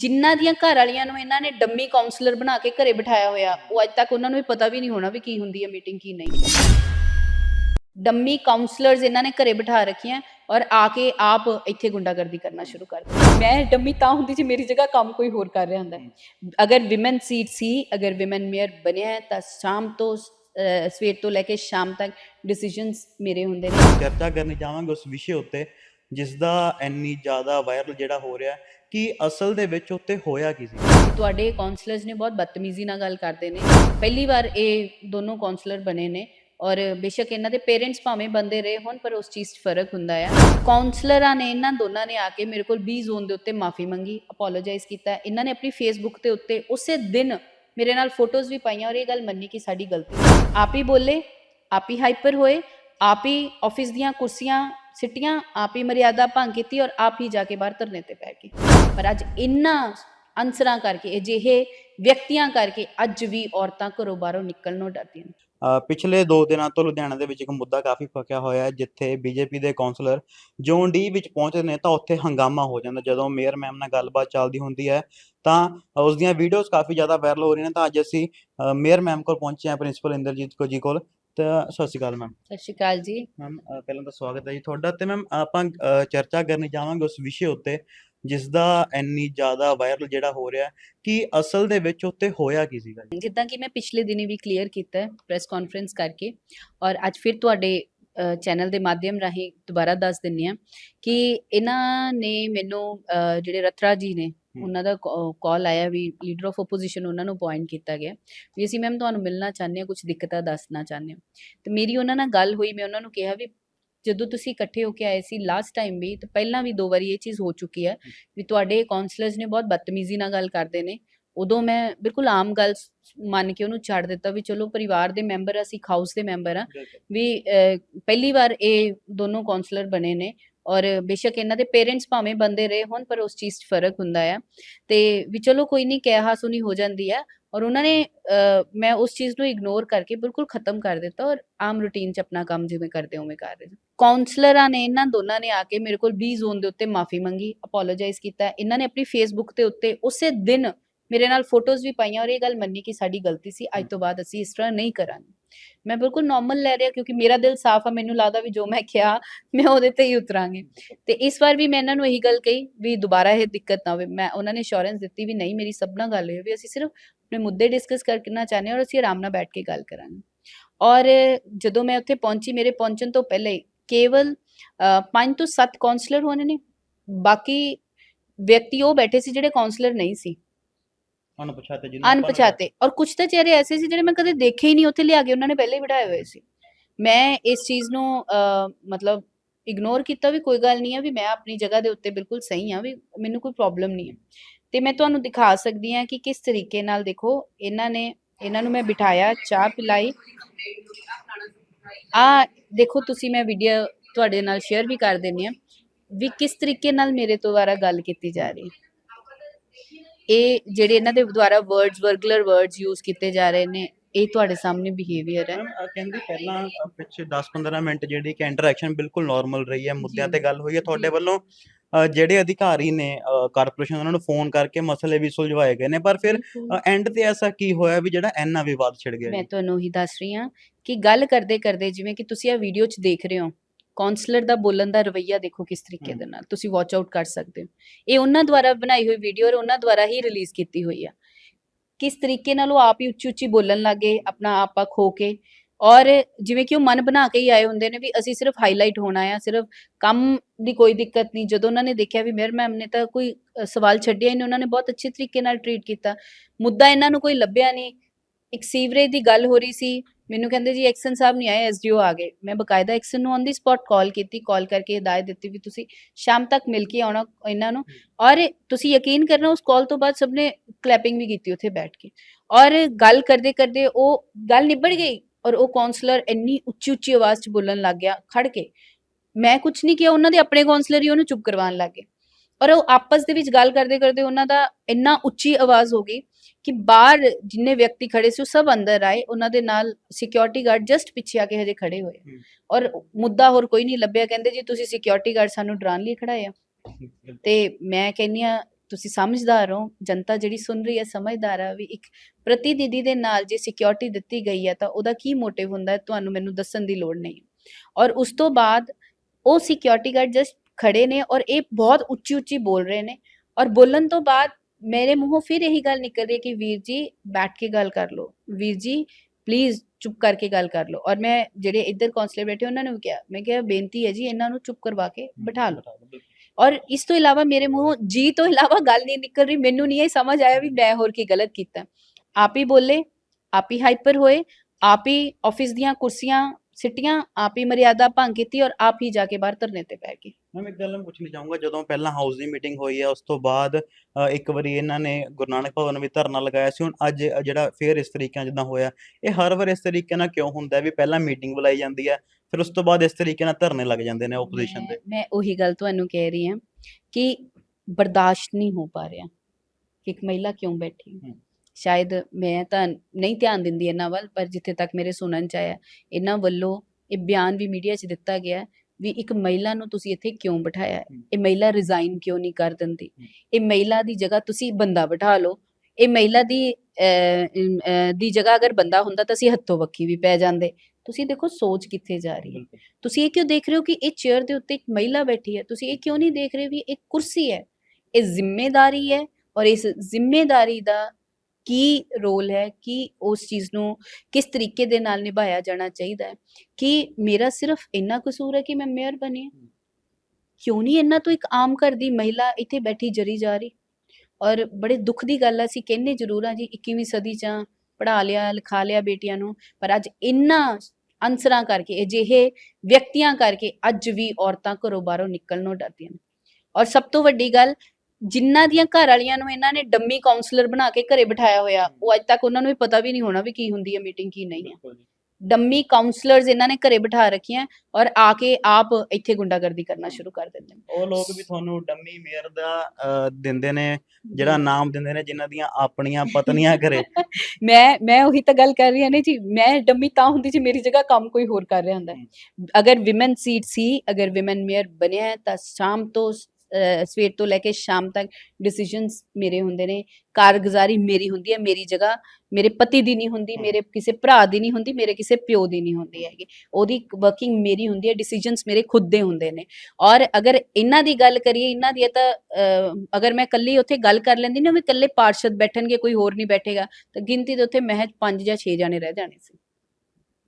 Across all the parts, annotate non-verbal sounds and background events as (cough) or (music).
ਜਿਨ੍ਹਾਂ ਦੀਆਂ ਘਰ ਵਾਲੀਆਂ ਨੂੰ ਇਹਨਾਂ ਨੇ ਡੰਮੀ ਕਾਉਂਸਲਰ ਬਣਾ ਕੇ ਘਰੇ ਬਿਠਾਇਆ ਹੋਇਆ, ਉਹ ਅੱਜ ਤੱਕ ਉਹਨਾਂ ਨੂੰ ਵੀ ਪਤਾ ਵੀ ਨਹੀਂ ਹੋਣਾ ਵੀ ਕੀ ਹੁੰਦੀ ਹੈ ਮੀਟਿੰਗ ਕੀ ਨਹੀਂ। ਡੰਮੀ ਕਾਉਂਸਲਰਸ ਇਹਨਾਂ ਨੇ ਘਰੇ ਬਿਠਾ ਰੱਖੀਆਂ ਔਰ ਆ ਕੇ ਆਪ ਇੱਥੇ ਗੁੰਡਾਗਰਦੀ ਕਰਨਾ ਸ਼ੁਰੂ ਕਰ ਦਿੱਤੀ। ਮੈਂ ਡੰਮੀ ਤਾਂ ਹੁੰਦੀ ਸੀ ਮੇਰੀ ਜਗ੍ਹਾ ਕੰਮ ਕੋਈ ਹੋਰ ਕਰ ਰਿਹਾ ਹੁੰਦਾ। ਅਗਰ ਵਿਮਨ ਸੀਟ ਸੀ, ਅਗਰ ਵਿਮਨ ਮੇਅਰ ਬਣਿਆ ਹੈ, ਤਾਂ ਸ਼ਾਮ ਤੋਂ ਸਵੇਰ ਤੋਂ ਲੈ ਕੇ ਸ਼ਾਮ ਤੱਕ ਡਿਸੀਜਨਸ ਮੇਰੇ ਹੁੰਦੇ ਨੇ। ਚਰਚਾ ਕਰਨੀ ਚਾਹਾਂਗੇ ਉਸ ਵਿਸ਼ੇ ਉੱਤੇ ਜਿਸ ਦਾ ਇੰਨੀ ਜ਼ਿਆਦਾ ਵਾਇਰਲ ਜਿਹੜਾ ਹੋ ਰਿਹਾ ਹੈ ਕਿ ਅਸਲ ਦੇ ਵਿੱਚ ਉੱਤੇ ਹੋਇਆ ਕੀ ਸੀ? ਤੁਹਾਡੇ ਕਾਉਂਸਲਰਸ ਨੇ ਬਹੁਤ ਬਦਤਮੀਜ਼ੀ ਨਾਲ ਗੱਲ ਕਰਦੇ ਨੇ। ਪਹਿਲੀ ਵਾਰ ਇਹ ਦੋਨੋਂ ਕਾਉਂਸਲਰ ਬਣੇ ਨੇ ਔਰ ਬੇਸ਼ੱਕ ਇਹਨਾਂ ਦੇ ਪੇਰੈਂਟਸ ਭਾਵੇਂ ਬੰਦੇ ਰਹੇ ਹੋਣ, ਪਰ ਉਸ ਚੀਜ਼ 'ਚ ਫ਼ਰਕ ਹੁੰਦਾ ਆ। ਕਾਉਂਸਲਰਾਂ ਨੇ, ਇਹਨਾਂ ਦੋਨਾਂ ਨੇ ਆ ਕੇ ਮੇਰੇ ਕੋਲ ਬੀ ਜ਼ੋਨ ਦੇ ਉੱਤੇ ਮਾਫੀ ਮੰਗੀ ਅਪੋਲੋਜਾਈਜ਼ ਕੀਤਾ। ਇਹਨਾਂ ਨੇ ਆਪਣੀ ਫੇਸਬੁੱਕ ਦੇ ਉੱਤੇ ਉਸੇ ਦਿਨ ਮੇਰੇ ਨਾਲ ਫੋਟੋਜ਼ ਵੀ ਪਾਈਆਂ ਔਰ ਇਹ ਗੱਲ ਮੰਨੀ ਕਿ ਸਾਡੀ ਗਲਤੀ ਆਪ ਹੀ ਬੋਲੇ, ਆਪ ਹੀ ਹਾਈਪਰ ਹੋਏ, ਆਪ ਹੀ ਆਫਿਸ ਦੀਆਂ ਕੁਰਸੀਆਂ ਸਿੱਟੀਆਂ, ਆਪ ਹੀ ਮਰਿਆਦਾ ਭੰਗ ਕੀਤੀ ਔਰ ਆਪ ਹੀ ਜਾ ਕੇ ਬਾਹਰ ਧਰਨੇ ਤੇ ਪੈ ਗਏ। ਪਰ ਅੱਜ ਇੰਨਾ ਅਨਸਰਾਂ ਕਰਕੇ, ਅਜਿਹੇ ਵਿਅਕਤੀਆਂ ਕਰਕੇ ਅੱਜ ਵੀ ਔਰਤਾਂ ਘਰੋਂ ਬਾਹਰੋਂ ਨਿਕਲਣੋਂ ਡਰਦੀਆਂ ਨੇ। ਪਿਛਲੇ 2 ਦਿਨਾਂ ਤੋਂ ਲੁਧਿਆਣਾ ਦੇ ਵਿੱਚ ਇੱਕ ਮੁੱਦਾ ਕਾਫੀ ਫਕਿਆ ਹੋਇਆ ਹੈ, ਜਿੱਥੇ ਬੀਜੇਪੀ ਦੇ ਕਾਉਂਸਲਰ ਜ਼ੋਨ ਡੀ ਵਿੱਚ ਪਹੁੰਚਦੇ ਨੇ ਤਾਂ ਉੱਥੇ ਹੰਗਾਮਾ ਹੋ ਜਾਂਦਾ। ਜਦੋਂ ਮੇਅਰ ਮੈਮ ਨਾਲ ਗੱਲਬਾਤ ਚੱਲਦੀ ਹੁੰਦੀ ਹੈ, ਤਾਂ ਉਸ ਦੀਆਂ ਵੀਡੀਓਜ਼ ਕਾਫੀ ਜ਼ਿਆਦਾ ਵਾਇਰਲ ਹੋ ਰਹੀਆਂ ਨੇ। ਤਾਂ ਅੱਜ ਅਸੀਂ ਮੇਅਰ ਮੈਮ ਕੋਲ ਪਹੁੰਚੇ ਹਾਂ, ਪ੍ਰਿੰਸੀਪਲ ਇੰਦਰਜੀਤ ਕੋ ਜੀ ਕੋਲ। ਤਾਂ ਸਤਿ ਸ਼੍ਰੀ ਅਕਾਲ ਮੈਮ ਸਤਿ ਸ਼੍ਰੀ ਅਕਾਲ ਜੀ। ਮੈਮ ਪਹਿਲਾਂ ਤਾਂ ਸਵਾਗਤ ਹੈ ਜੀ ਤੁਹਾਡਾ ਤੇ ਮੈਮ ਆਪਾਂ ਅ, ਚਰਚਾ ਕਰਨੀ ਚਾਹਾਂਗੇ ਉਸ ਵਿਸ਼ੇ ਉੱਤੇ ਜਿਸ ਦਾ ਇੰਨੀ ਜ਼ਿਆਦਾ ਵਾਇਰਲ ਜਿਹੜਾ ਹੋ ਰਿਹਾ ਹੈ ਕਿ ਅਸਲ ਦੇ ਵਿੱਚ ਉੱਤੇ ਹੋਇਆ ਕੀ ਸੀਗਾ ਜੀ? ਜਿੱਦਾਂ ਕਿ ਮੈਂ ਪਿਛਲੇ ਦਿਨੀ ਵੀ ਕਲੀਅਰ ਕੀਤਾ ਹੈ ਪ੍ਰੈਸ ਕਾਨਫਰੰਸ ਕਰਕੇ ਔਰ ਅੱਜ ਫਿਰ ਤੁਹਾਡੇ ਚੈਨਲ ਦੇ ਮਾਧਿਅਮ ਰਾਹੀਂ ਦੁਬਾਰਾ ਦੱਸ ਦਿੰਨੀ ਆ ਕਿ ਇਹਨਾਂ ਨੇ ਮੈਨੂੰ ਅ, ਜਿਹੜੇ ਰਤਰਾ ਜੀ ਨੇ ਉਹਨਾਂ ਦਾ ਕਾਲ ਆਇਆ ਵੀ ਲੀਡਰ ਆਫ ਆਪੋਜੀਸ਼ਨ ਉਹਨਾਂ ਨੂੰ ਅਪਾਇੰਟ ਕੀਤਾ ਗਿਆ। ਵੀ ਅਸੀਂ ਮੈਮ ਤੁਹਾਨੂੰ ਮਿਲਣਾ ਚਾਹੁੰਦੇ ਹਾਂ ਕੁਝ ਦਿੱਕਤਾਂ ਦੱਸਣਾ ਚਾਹੁੰਦੇ ਹਾਂ। ਤੇ ਮੇਰੀ ਉਹਨਾਂ ਨਾਲ ਗੱਲ ਹੋਈ ਮੈਂ ਉਹਨਾਂ ਨੂੰ ਕਿਹਾ ਵੀ ਜਦੋਂ ਤੁਸੀਂ ਇਕੱਠੇ ਹੋ ਕੇ ਆਏ ਸੀ ਲਾਸਟ ਟਾਈਮ ਵੀ ਤੇ ਪਹਿਲਾਂ ਵੀ ਦੋ ਵਾਰੀ ਇਹ ਚੀਜ਼ ਹੋ ਚੁੱਕੀ ਹੈ ਵੀ ਤੁਹਾਡੇ ਕਾਉਂਸਲਰਸ ਨੇ ਬਹੁਤ ਬਦਤਮੀਜ਼ੀ ਨਾਲ ਗੱਲ ਕਰਦੇ ਨੇ। ਉਦੋਂ ਮੈਂ ਬਿਲਕੁਲ ਆਮ ਗੱਲ ਮੰਨ ਕੇ ਉਹਨੂੰ ਛੱਡ ਦਿੱਤਾ ਵੀ ਚਲੋ ਪਰਿਵਾਰ ਦੇ ਮੈਂਬਰ ਆ, ਅਸੀਂ ਹਾਊਸ ਦੇ ਮੈਂਬਰ ਆ। ਵੀ ਪਹਿਲੀ ਵਾਰ ਇਹ ਦੋਨੋਂ ਕਾਉਂਸਲਰ ਬਣੇ ਨੇ। ਔਰ ਬੇਸ਼ੱਕ ਇਹਨਾਂ ਦੇ ਪੇਰੈਂਟਸ ਭਾਵੇਂ ਬੰਦੇ ਰਹੇ ਹੋਣ, ਪਰ ਉਸ ਚੀਜ਼ 'ਚ ਫ਼ਰਕ ਹੁੰਦਾ ਆ। ਤੇ ਵੀ ਚਲੋ ਕੋਈ ਨਹੀਂ, ਕਿਹਾ ਸੁਣੀ ਹੋ ਜਾਂਦੀ ਆ। ਔਰ ਉਹਨਾਂ ਨੇ ਮੈਂ ਉਸ ਚੀਜ਼ ਨੂੰ ਇਗਨੋਰ ਕਰਕੇ ਬਿਲਕੁਲ ਖਤਮ ਕਰ ਦਿੱਤਾ ਔਰ ਆਮ ਰੁਟੀਨ 'ਚ ਆਪਣਾ ਕੰਮ ਜਿਵੇਂ ਕਰਦੇ ਉਵੇਂ ਕਰ ਰਹੇ ਕਾਉਂਸਲਰਾਂ ਨੇ, ਇਹਨਾਂ ਦੋਨਾਂ ਨੇ ਆ ਕੇ ਮੇਰੇ ਕੋਲ ਬੀ ਜ਼ੋਨ ਦੇ ਉੱਤੇ ਮਾਫੀ ਮੰਗੀ ਅਪੋਲੋਜਾਈਜ਼ ਕੀਤਾ। ਇਹਨਾਂ ਨੇ ਆਪਣੀ ਫੇਸਬੁੱਕ ਦੇ ਉੱਤੇ ਉਸੇ ਦਿਨ ਮੇਰੇ ਨਾਲ ਫੋਟੋਜ਼ ਵੀ ਪਾਈਆਂ ਔਰ ਇਹ ਗੱਲ ਮੰਨੀ ਕਿ ਸਾਡੀ ਗਲਤੀ ਸੀ, ਅੱਜ ਤੋਂ ਬਾਅਦ ਅਸੀਂ ਇਸ ਤਰ੍ਹਾਂ ਨਹੀਂ ਕਰਾਂਗੇ। ਮੈਂ ਬਿਲਕੁਲ ਨਾਰਮਲ ਲੈ ਰਿਹਾ ਕਿਉਂਕਿ ਮੇਰਾ ਦਿਲ ਸਾਫ਼ ਆ, ਮੈਨੂੰ ਲੱਗਦਾ ਵੀ ਜੋ ਮੈਂ ਕਿਹਾ, ਮੈਂ ਉਹਦੇ ਤੇ ਹੀ ਉਤਰਾਂਗੇ। ਤੇ ਇਸ ਵਾਰ ਵੀ ਮੈਂ ਇਹਨਾਂ ਨੂੰ ਇਹੀ ਗੱਲ ਕਹੀ ਵੀ ਦੁਬਾਰਾ ਇਹ ਦਿੱਕਤ ਨਾ ਹੋਵੇ। ਮੈਂ ਉਹਨਾਂ ਨੇ ਅਸ਼ੋਰੈਂਸ ਦਿੱਤੀ ਵੀ ਨਹੀਂ, ਮੇਰੀ ਸਭ ਨਾਲ ਗੱਲ ਹੋਈ ਵੀ ਅਸੀਂ ਸਿਰਫ ਆਪਣੇ ਮੁੱਦੇ ਡਿਸਕਸ ਕਰਨਾ ਚਾਹੁੰਦੇ ਹਾਂ ਔਰ ਅਸੀਂ ਆਰਾਮ ਨਾਲ ਬੈਠ ਕੇ ਗੱਲ ਕਰਾਂਗੇ। ਔਰ ਜਦੋਂ ਮੈਂ ਉੱਥੇ ਪਹੁੰਚੀ, ਮੇਰੇ ਪਹੁੰਚਣ ਤੋਂ ਪਹਿਲੇ ਕੇਵਲ 5 ਤੋਂ 7 ਕਾਉਂਸਲਰ ਹੋਣੇ ਨੇ। ਬਾਕੀ ਵਿਅਕਤੀ ਉਹ ਬੈਠੇ ਸੀ ਜਿਹੜੇ ਕਾਉਂਸਲਰ ਨਹੀਂ ਸੀ। ਅਣਪਛਾਤੇ ਜਿਹਨੂੰ ਅਣਪਛਾਤੇ। ਔਰ ਕੁਝ ਤਾਂ ਚਿਹਰੇ ਐਸੇ ਸੀ ਜਿਹੜੇ ਮੈਂ ਕਦੇ ਦੇਖੇ ਹੀ ਨਹੀਂ ਉੱਥੇ ਲਿਆ ਕੇ ਉਹਨਾਂ ਨੇ ਪਹਿਲੇ ਹੀ ਬਿਠਾਏ ਹੋਏ ਸੀ। ਮੈਂ ਇਸ ਚੀਜ਼ ਨੂੰ ਮਤਲਬ ਇਗਨੋਰ ਕੀਤਾ ਵੀ ਕੋਈ ਗੱਲ ਨਹੀਂ ਹੈ ਵੀ ਮੈਂ ਆਪਣੀ ਜਗ੍ਹਾ ਦੇ ਉੱਤੇ ਬਿਲਕੁਲ ਸਹੀ ਹਾਂ ਵੀ ਮੈਨੂੰ ਕੋਈ ਪ੍ਰੋਬਲਮ ਨਹੀਂ ਹੈ ਤੇ ਮੈਂ ਤੁਹਾਨੂੰ ਦਿਖਾ ਸਕਦੀ ਹਾਂ ਕਿ ਕਿਸ ਤਰੀਕੇ ਨਾਲ ਦੇਖੋ ਇਹਨਾਂ ਨੇ ਇਹਨਾਂ ਨੂੰ ਮੈਂ ਬਿਠਾਇਆ ਚਾਹ ਪਿਲਾਈ। ਆ ਦੇਖੋ ਤੁਸੀਂ ਮੈਂ ਵੀਡੀਓ ਤੁਹਾਡੇ ਨਾਲ ਸ਼ੇਅਰ ਵੀ ਕਰ ਦਿੰਨੀ ਆ ਵੀ ਕਿਸ ਤਰੀਕੇ ਨਾਲ ਮੇਰੇ ਤੋਂ ਦੁਆਰਾ ਗੱਲ ਕੀਤੀ ਜਾ ਰਹੀ ਹੈ। ਇਹ ਜਿਹੜੇ ਇਹਨਾਂ ਦੇ ਦੁਆਰਾ ਵਰਡਸ ਵਰਗਲਰ ਵਰਡਸ ਯੂਜ਼ ਕੀਤੇ ਜਾ ਰਹੇ ਨੇ ਇਹ ਤੁਹਾਡੇ ਸਾਹਮਣੇ ਬਿਹੇਵੀਅਰ ਹੈ ਕਹਿੰਦੇ ਪਹਿਲਾਂ ਪਿੱਛੇ 10-15 ਮਿੰਟ ਜਿਹੜੀ ਕਿ ਇੰਟਰੈਕਸ਼ਨ ਬਿਲਕੁਲ ਨਾਰਮਲ ਰਹੀ ਹੈ ਮੁੱਦਿਆਂ। ਤੇ ਗੱਲ ਹੋਈ ਹੈ ਤੁਹਾਡੇ। ਵੱਲੋਂ ਜਿਹੜੇ ਅਧਿਕਾਰੀ ਨੇ ਕਾਰਪੋਰੇਸ਼ਨ ਉਹਨਾਂ ਨੂੰ ਫੋਨ ਕਰਕੇ ਮਸਲੇ ਵੀ ਸੁਲਝਵਾਏ ਗਏ ਨੇ ਪਰ ਫਿਰ ਐਂਡ ਤੇ ਐਸਾ ਕੀ ਹੋਇਆ ਵੀ ਜਿਹੜਾ ਇੰਨਾ ਵਿਵਾਦ ਛਿੜ ਗਿਆ ਮੈਂ? ਤੁਹਾਨੂੰ ਹੀ ਦੱਸ ਰਹੀ ਹਾਂ ਕਿ ਗੱਲ ਕਰਦੇ ਕਰਦੇ ਜਿਵੇਂ ਕਿ ਤੁਸੀਂ ਇਹ ਵੀਡੀਓ 'ਚ ਦੇਖ ਰਹੇ ਹੋ ਕਾਉਂਸਲਰ ਦਾ ਬੋਲਣ ਦਾ ਰਵੱਈਆ ਦੇਖੋ ਕਿਸ ਤਰੀਕੇ ਦੇ ਨਾਲ ਤੁਸੀਂ ਵਾਚ ਆਊਟ ਕਰ ਸਕਦੇ ਹੋ। ਇਹ ਉਹਨਾਂ ਦੁਆਰਾ ਬਣਾਈ ਹੋਈ ਵੀਡੀਓ ਔਰ ਉਹਨਾਂ ਦੁਆਰਾ ਹੀ ਰਿਲੀਜ਼ ਕੀਤੀ ਹੋਈ ਆ। ਕਿਸ ਤਰੀਕੇ ਨਾਲ ਉਹ ਆਪ ਹੀ ਉੱਚੀ ਉੱਚੀ ਬੋਲਣ ਲੱਗੇ ਆਪਣਾ ਆਪਾ ਖੋ ਕੇ ਔਰ ਜਿਵੇਂ ਕਿ ਉਹ ਮਨ ਬਣਾ ਕੇ ਹੀ ਆਏ ਹੁੰਦੇ ਨੇ ਵੀ ਅਸੀਂ ਸਿਰਫ ਹਾਈਲਾਈਟ ਹੋਣਾ ਆ ਸਿਰਫ ਕੰਮ ਦੀ ਕੋਈ ਦਿੱਕਤ ਨਹੀਂ। ਜਦੋਂ ਉਹਨਾਂ ਨੇ ਦੇਖਿਆ ਵੀ ਮੇਰ ਮੈਮ ਨੇ ਤਾਂ ਕੋਈ ਸਵਾਲ ਛੱਡਿਆ ਹੀ ਨਹੀਂ ਉਹਨਾਂ ਨੇ ਬਹੁਤ ਅੱਛੇ ਤਰੀਕੇ ਨਾਲ ਟਰੀਟ ਕੀਤਾ। ਮੁੱਦਾ ਇਹਨਾਂ ਨੂੰ ਕੋਈ ਲੱਭਿਆ ਨਹੀਂ। ਇੱਕ ਸੀਵਰੇਜ ਦੀ ਗੱਲ ਹੋ ਰਹੀ ਸੀ ਮੈਨੂੰ ਕਹਿੰਦੇ ਜੀ ਐਕਸ਼ਨ ਸਾਹਿਬ ਨਹੀਂ ਆਏ ਐਸਡੀਓ ਆ ਗਏ। ਮੈਂ ਬਕਾਇਦਾ ਐਕਸ਼ਨ ਨੂੰ ਔਨ ਦੀ ਸਪੌਟ ਕਾਲ ਕੀਤੀ ਕਾਲ ਕਰਕੇ ਹਦਾਇਤ ਦਿੱਤੀ ਵੀ ਤੁਸੀਂ ਸ਼ਾਮ ਤੱਕ ਮਿਲ ਕੇ ਆਉਣਾ ਇਹਨਾਂ ਨੂੰ। ਔਰ ਤੁਸੀਂ ਯਕੀਨ ਕਰਨਾ ਉਸ ਕਾਲ ਤੋਂ ਬਾਅਦ ਸਭ ਨੇ ਕਲੈਪਿੰਗ ਵੀ ਕੀਤੀ ਉੱਥੇ ਬੈਠ ਕੇ। ਔਰ ਗੱਲ ਕਰਦੇ ਕਰਦੇ ਉਹ ਗੱਲ ਨਿਬੜ ਗਈ ਔਰ ਉਹ ਕਾਉਂਸਲਰ ਇੰਨੀ ਉੱਚੀ ਉੱਚੀ ਆਵਾਜ਼ 'ਚ ਬੋਲਣ ਲੱਗ ਗਿਆ ਖੜ ਕੇ। ਮੈਂ ਕੁਝ ਨਹੀਂ ਕਿਹਾ ਉਹਨਾਂ ਦੇ ਆਪਣੇ ਕਾਉਂਸਲਰ ਹੀ ਉਹਨੂੰ ਚੁੱਪ ਕਰਵਾਉਣ ਲੱਗ ਔਰ ਉਹ ਆਪਸ ਦੇ ਵਿੱਚ ਗੱਲ ਕਰਦੇ ਕਰਦੇ ਉਹਨਾਂ ਦਾ ਇੰਨਾ ਉੱਚੀ ਆਵਾਜ਼ ਹੋ ਗਈ ਕਿ ਬਾਹਰ ਜਿੰਨੇ ਵਿਅਕਤੀ ਖੜੇ ਸੀ ਉਹ ਸਭ ਅੰਦਰ ਆਏ ਉਹਨਾਂ ਦੇ ਨਾਲ ਸਿਕਿਉਰਿਟੀ ਗਾਰਡ ਜਸਟ ਪਿੱਛੇ ਆ ਕੇ ਹਜੇ ਖੜੇ ਹੋਏ। ਔਰ ਮੁੱਦਾ ਹੋਰ ਕੋਈ ਨਹੀਂ ਲੱਭਿਆ ਕਹਿੰਦੇ ਜੀ ਤੁਸੀਂ ਸਿਕਿਉਰਿਟੀ ਗਾਰਡ ਸਾਨੂੰ ਡਰਾਉਣ ਲਈ ਖੜਾਇਆ ਤੇ ਮੈਂ ਕਹਿੰਨੀ ਆ ਤੁਸੀਂ ਸਮਝਦਾਰ ਹੋ ਜਨਤਾ ਜਿਹੜੀ ਸੁਣ ਰਹੀ ਹੈ ਸਮਝਦਾਰ ਆ ਵੀ ਇੱਕ ਪ੍ਰਤੀਨਿਧੀ ਦੇ ਨਾਲ ਜੇ ਸਿਕਿਉਰਿਟੀ ਦਿੱਤੀ ਗਈ ਹੈ ਤਾਂ ਉਹਦਾ ਕੀ ਮੋਟਿਵ ਹੁੰਦਾ ਹੈ ਤੁਹਾਨੂੰ ਮੈਨੂੰ ਦੱਸਣ ਦੀ ਲੋੜ ਨਹੀਂ। ਔਰ ਉਸ ਤੋਂ ਬਾਅਦ ਉਹ ਸਿਕਿਉਰਿਟੀ ਗਾਰਡ ਜਸਟ ਖੜੇ ਨੇ ਔਰ ਇਹ ਬਹੁਤ ਉੱਚੀ ਉੱਚੀ ਬੋਲ ਰਹੇ ਨੇ। ਔਰ ਬੋਲਣ ਤੋਂ ਬਾਅਦ ਮੇਰੇ ਮੂੰਹੋਂ ਫਿਰ ਇਹੀ ਗੱਲ ਨਿਕਲ ਰਹੀ ਹੈ ਕਿ ਵੀਰ ਜੀ ਬੈਠ ਕੇ ਗੱਲ ਕਰ ਲਓ। ਵੀਰ ਜੀ ਪਲੀਜ਼ ਚੁੱਪ ਕਰਕੇ ਗੱਲ ਕਰ ਲਓ। ਔਰ ਮੈਂ ਜਿਹੜੇ ਇੱਧਰ ਕੌਂਸਲਰ ਬੈਠੇ ਉਹਨਾਂ ਨੂੰ ਕਿਹਾ। ਮੈਂ ਕਿਹਾ ਬੇਨਤੀ ਹੈ ਜੀ ਇਹਨਾਂ ਨੂੰ ਚੁੱਪ ਕਰਵਾ ਕੇ ਬਿਠਾ ਲਓ। ਔਰ ਇਸ ਤੋਂ ਇਲਾਵਾ ਮੇਰੇ ਮੂੰਹੋਂ ਜੀ ਤੋਂ ਇਲਾਵਾ ਗੱਲ ਨਹੀਂ ਨਿਕਲ ਰਹੀ। ਮੈਨੂੰ ਨਹੀਂ ਇਹ ਸਮਝ ਆਇਆ ਵੀ ਮੈਂ ਹੋਰ ਕੀ ਗਲਤ ਕੀਤਾ। ਆਪ ਹੀ ਬੋਲੇ ਆਪ ਹੀ ਹਾਈਪਰ ਹੋਏ ਆਪ ਹੀ ਆਫਿਸ ਦੀਆਂ ਕੁਰਸੀਆਂ ਸਿੱਟੀਆਂ ਆਪ ਹੀ ਮਰਿਆਦਾ ਭੰਗ ਕੀਤੀ ਔਰ ਆਪ ਹੀ ਜਾ ਕੇ ਬਾਹਰ ਧਰਨੇ ਤੇ ਬਹਿ ਗਏ ਮੈਂ ਇੱਕ ਗੱਲ ਮੈਂ ਪੁੱਛਣੀ ਚਾਹੂੰਗਾ ਜਦੋਂ ਪਹਿਲਾਂ ਹਾਊਸ ਦੀ ਮੀਟਿੰਗ ਹੋਈ ਹੈ ਉਸ ਤੋਂ ਬਾਅਦ ਇੱਕ ਵਾਰੀ ਇਹਨਾਂ ਨੇ ਗੁਰੂ ਨਾਨਕ ਭਵਨ ਵੀ ਧਰਨਾ ਲਗਾਇਆ ਸੀ ਹੁਣ ਅੱਜ ਜਿਹੜਾ ਫੇਰ ਇਸ ਤਰੀਕੇ ਨਾਲ ਜਿੱਦਾਂ ਹੋਇਆ ਇਹ ਹਰ ਵਾਰ ਇਸ ਤਰੀਕੇ ਨਾਲ ਕਿਉਂ ਹੁੰਦਾ ਵੀ ਪਹਿਲਾਂ ਮੀਟਿੰਗ ਬੁਲਾਈ ਜਾਂਦੀ ਹੈ ਫਿਰ ਉਸ ਤੋਂ ਬਾਅਦ ਇਸ ਤਰੀਕੇ ਨਾਲ ਧਰਨੇ ਲੱਗ ਜਾਂਦੇ ਨੇ ਆਪੋਜੀਸ਼ਨ ਦੇ? ਮੈਂ ਮੈਂ ਉਹੀ ਗੱਲ ਤੁਹਾਨੂੰ ਕਹਿ ਰਹੀ ਹਾਂ ਕਿ ਬਰਦਾਸ਼ਤ ਨਹੀਂ ਹੋ ਪਾ ਰਿਹਾ ਕਿ ਇੱਕ ਮਹਿਲਾ ਕਿਉਂ ਬੈਠੀ ਹੈ। ਸ਼ਾਇਦ ਮੈਂ ਤਾਂ ਨਹੀਂ ਧਿਆਨ ਦਿੰਦੀ ਇਹਨਾਂ ਵੱਲ ਪਰ ਜਿੱਥੇ ਤੱਕ ਮੇਰੇ ਸੁਣਨ ਚ ਆਇਆ ਇਹਨਾਂ ਵੱਲੋਂ ਇਹ ਬਿਆਨ ਵੀ ਮੀਡੀਆ 'ਚ ਦਿੱਤਾ ਗਿਆ ਵੀ ਇੱਕ ਮਹਿਲਾ ਨੂੰ ਤੁਸੀਂ ਇੱਥੇ ਕਿਉਂ ਬਿਠਾਇਆ ਹੈ। ਇਹ ਮਹਿਲਾ ਰਿਜ਼ਾਈਨ ਕਿਉਂ ਨਹੀਂ ਕਰ ਦਿੰਦੀ। ਇਹ ਮਹਿਲਾ ਦੀ ਜਗ੍ਹਾ ਤੁਸੀਂ ਬੰਦਾ ਬਿਠਾ ਲਓ ਇਹ ਮਹਿਲਾ ਦੀ ਅਹ, ਅਮ, ਅਹ, ਦੀ ਜਗ੍ਹਾ ਅਗਰ ਬੰਦਾ ਹੁੰਦਾ ਤਾਂ ਅਸੀਂ ਹੱਥੋਂ ਵੱਖੀ ਵੀ ਪੈ ਜਾਂਦੇ ਤੁਸੀਂ ਦੇਖੋ ਸੋਚ ਕਿੱਥੇ ਜਾ ਰਹੀ ਹੈ ਤੁਸੀਂ ਇਹ ਕਿਉਂ ਦੇਖ ਰਹੇ ਹੋ ਕਿ ਇਹ ਚੇਅਰ ਦੇ ਉੱਤੇ ਇੱਕ ਮਹਿਲਾ ਬੈਠੀ ਹੈ ਤੁਸੀਂ ਇਹ ਕਿਉਂ ਨਹੀਂ ਦੇਖ ਰਹੇ ਵੀ ਇੱਕ ਕੁਰਸੀ ਹੈ ਇਹ ਜ਼ਿੰਮੇਵਾਰੀ ਹੈ ਔਰ ਇਸ ਜ਼ਿੰਮੇਵਾਰੀ ਦਾ ਕੀ ਰੋਲ ਹੈ ਕਿ ਉਸ ਚੀਜ਼ ਨੂੰ ਕਿਸ ਤਰੀਕੇ ਦੇ ਨਾਲ ਨਿਭਾਇਆ ਜਾਣਾ ਚਾਹੀਦਾ ਹੈ? ਕਿ ਮੇਰਾ ਸਿਰਫ ਇੰਨਾ ਕਸੂਰ ਹੈ ਕਿ ਮੈਂ ਮੇਅਰ ਬਣੀ ਕਿਉਂ ਨਹੀਂ ਇਹਨਾਂ ਤੋਂ ਇੱਕ ਆਮ ਘਰ ਦੀ ਮਹਿਲਾ ਇੱਥੇ ਬੈਠੀ ਜਰੀ ਜਾ ਰਹੀ? ਔਰ ਬੜੇ ਦੁੱਖ ਦੀ ਗੱਲ ਹੈ ਅਸੀਂ ਕਹਿੰਦੇ ਜ਼ਰੂਰ ਹਾਂ ਜੀ 21ਵੀਂ ਸਦੀ ਚ ਹਾਂ, ਪੜ੍ਹਾ ਲਿਆ ਲਿਖਾ ਲਿਆ ਬੇਟੀਆਂ ਨੂੰ ਪਰ ਅੱਜ ਇੰਨਾ ਅਨਸਰਾਂ ਕਰਕੇ ਅਜਿਹੇ ਵਿਅਕਤੀਆਂ ਕਰਕੇ ਅੱਜ ਵੀ ਔਰਤਾਂ ਘਰੋਂ ਬਾਹਰੋਂ ਨਿਕਲਣੋਂ ਡਰਦੀਆਂ ਨੇ। ਔਰ ਸਭ ਤੋਂ ਵੱਡੀ ਗੱਲ ਜਿਨ੍ਹਾਂ ਦੀਆਂ ਘਰ ਵਾਲੀਆਂ ਨੂੰ ਇਹਨਾਂ ਨੇ ਡੰਮੀ ਕਾਉਂਸਲਰ ਬਣਾ ਕੇ ਘਰੇ ਬਿਠਾਇਆ ਹੋਇਆ ਉਹ ਅੱਜ ਤੱਕ ਉਹਨਾਂ ਨੂੰ ਵੀ ਪਤਾ ਵੀ ਨਹੀਂ ਹੋਣਾ ਵੀ ਕੀ ਹੁੰਦੀ ਹੈ ਮੀਟਿੰਗ ਕੀ ਨਹੀਂ ਹੈ। ਡੰਮੀ ਕਾਉਂਸਲਰਸ ਇਹਨਾਂ ਨੇ ਘਰੇ ਬਿਠਾ ਰੱਖੀਆਂ ਔਰ ਆ ਕੇ ਆਪ ਇੱਥੇ ਗੁੰਡਾਗਰਦੀ ਕਰਨਾ ਸ਼ੁਰੂ ਕਰ ਦਿੰਦੇ ਨੇ। ਉਹ ਲੋਕ ਵੀ ਤੁਹਾਨੂੰ ਡੰਮੀ ਮੇਅਰ ਦਾ ਦਿੰਦੇ ਨੇ ਜਿਹੜਾ ਨਾਮ ਦਿੰਦੇ ਨੇ ਜਿਨ੍ਹਾਂ ਦੀਆਂ ਆਪਣੀਆਂ ਪਤਨੀਆਂ ਘਰੇ। (laughs) ਮੈਂ ਮੈਂ ਉਹੀ ਤਾਂ ਗੱਲ ਕਰ ਰਹੀ ਹਾਂ ਨੇ ਜੀ ਮੈਂ ਡੰਮੀ ਤਾਂ ਹੁੰਦੀ ਜੀ ਮੇਰੀ ਜਗ੍ਹਾ ਕੰਮ ਕੋਈ ਹੋਰ ਕਰ ਰਿਹਾ ਹੁੰਦਾ। ਅਗਰ ਵਿਮਨ ਸੀਟ ਸੀ ਅਗਰ ਵਿਮਨ ਮੇਅਰ ਬਣਿਆ ਤਾਂ ਸ਼ਾਮ ਤੋਂ ਸਵੇਰ ਤੋਂ ਲੈ ਕੇ ਸ਼ਾਮ ਤੱਕ ਡਿਸੀਜਨਸ ਮੇਰੇ ਹੁੰਦੇ ਨੇ, ਕਾਰਗੁਜ਼ਾਰੀ ਮੇਰੀ ਹੁੰਦੀ ਹੈ, ਮੇਰੀ ਜਗ੍ਹਾ ਮੇਰੇ ਪਤੀ ਦੀ ਨਹੀਂ ਹੁੰਦੀ, ਮੇਰੇ ਕਿਸੇ ਭਰਾ ਦੀ ਨਹੀਂ ਹੁੰਦੀ, ਮੇਰੇ ਕਿਸੇ ਪਿਓ ਦੀ ਨਹੀਂ ਹੁੰਦੀ ਹੈਗੀ। ਉਹਦੀ ਵਰਕਿੰਗ ਮੇਰੀ ਹੁੰਦੀ ਹੈ ਡਿਸੀਜਨਸ ਮੇਰੇ ਖੁਦ ਦੇ ਹੁੰਦੇ ਨੇ। ਔਰ ਅਗਰ ਇਹਨਾਂ ਦੀ ਗੱਲ ਕਰੀਏ, ਇਹਨਾਂ ਦੀ ਤਾਂ ਅਗਰ ਮੈਂ ਇਕੱਲੀ ਉੱਥੇ ਗੱਲ ਕਰ ਲੈਂਦੀ ਨਾ ਵੀ ਇਕੱਲੇ ਪਾਰਸ਼ਦ ਬੈਠਣਗੇ, ਕੋਈ ਹੋਰ ਨਹੀਂ ਬੈਠੇਗਾ, ਤਾਂ ਗਿਣਤੀ ਦੇ ਉੱਥੇ ਮਹਿਜ 5 ਜਾਂ 6 ਜਾਣੇ ਰਹਿ ਜਾਣੇ ਸੀ।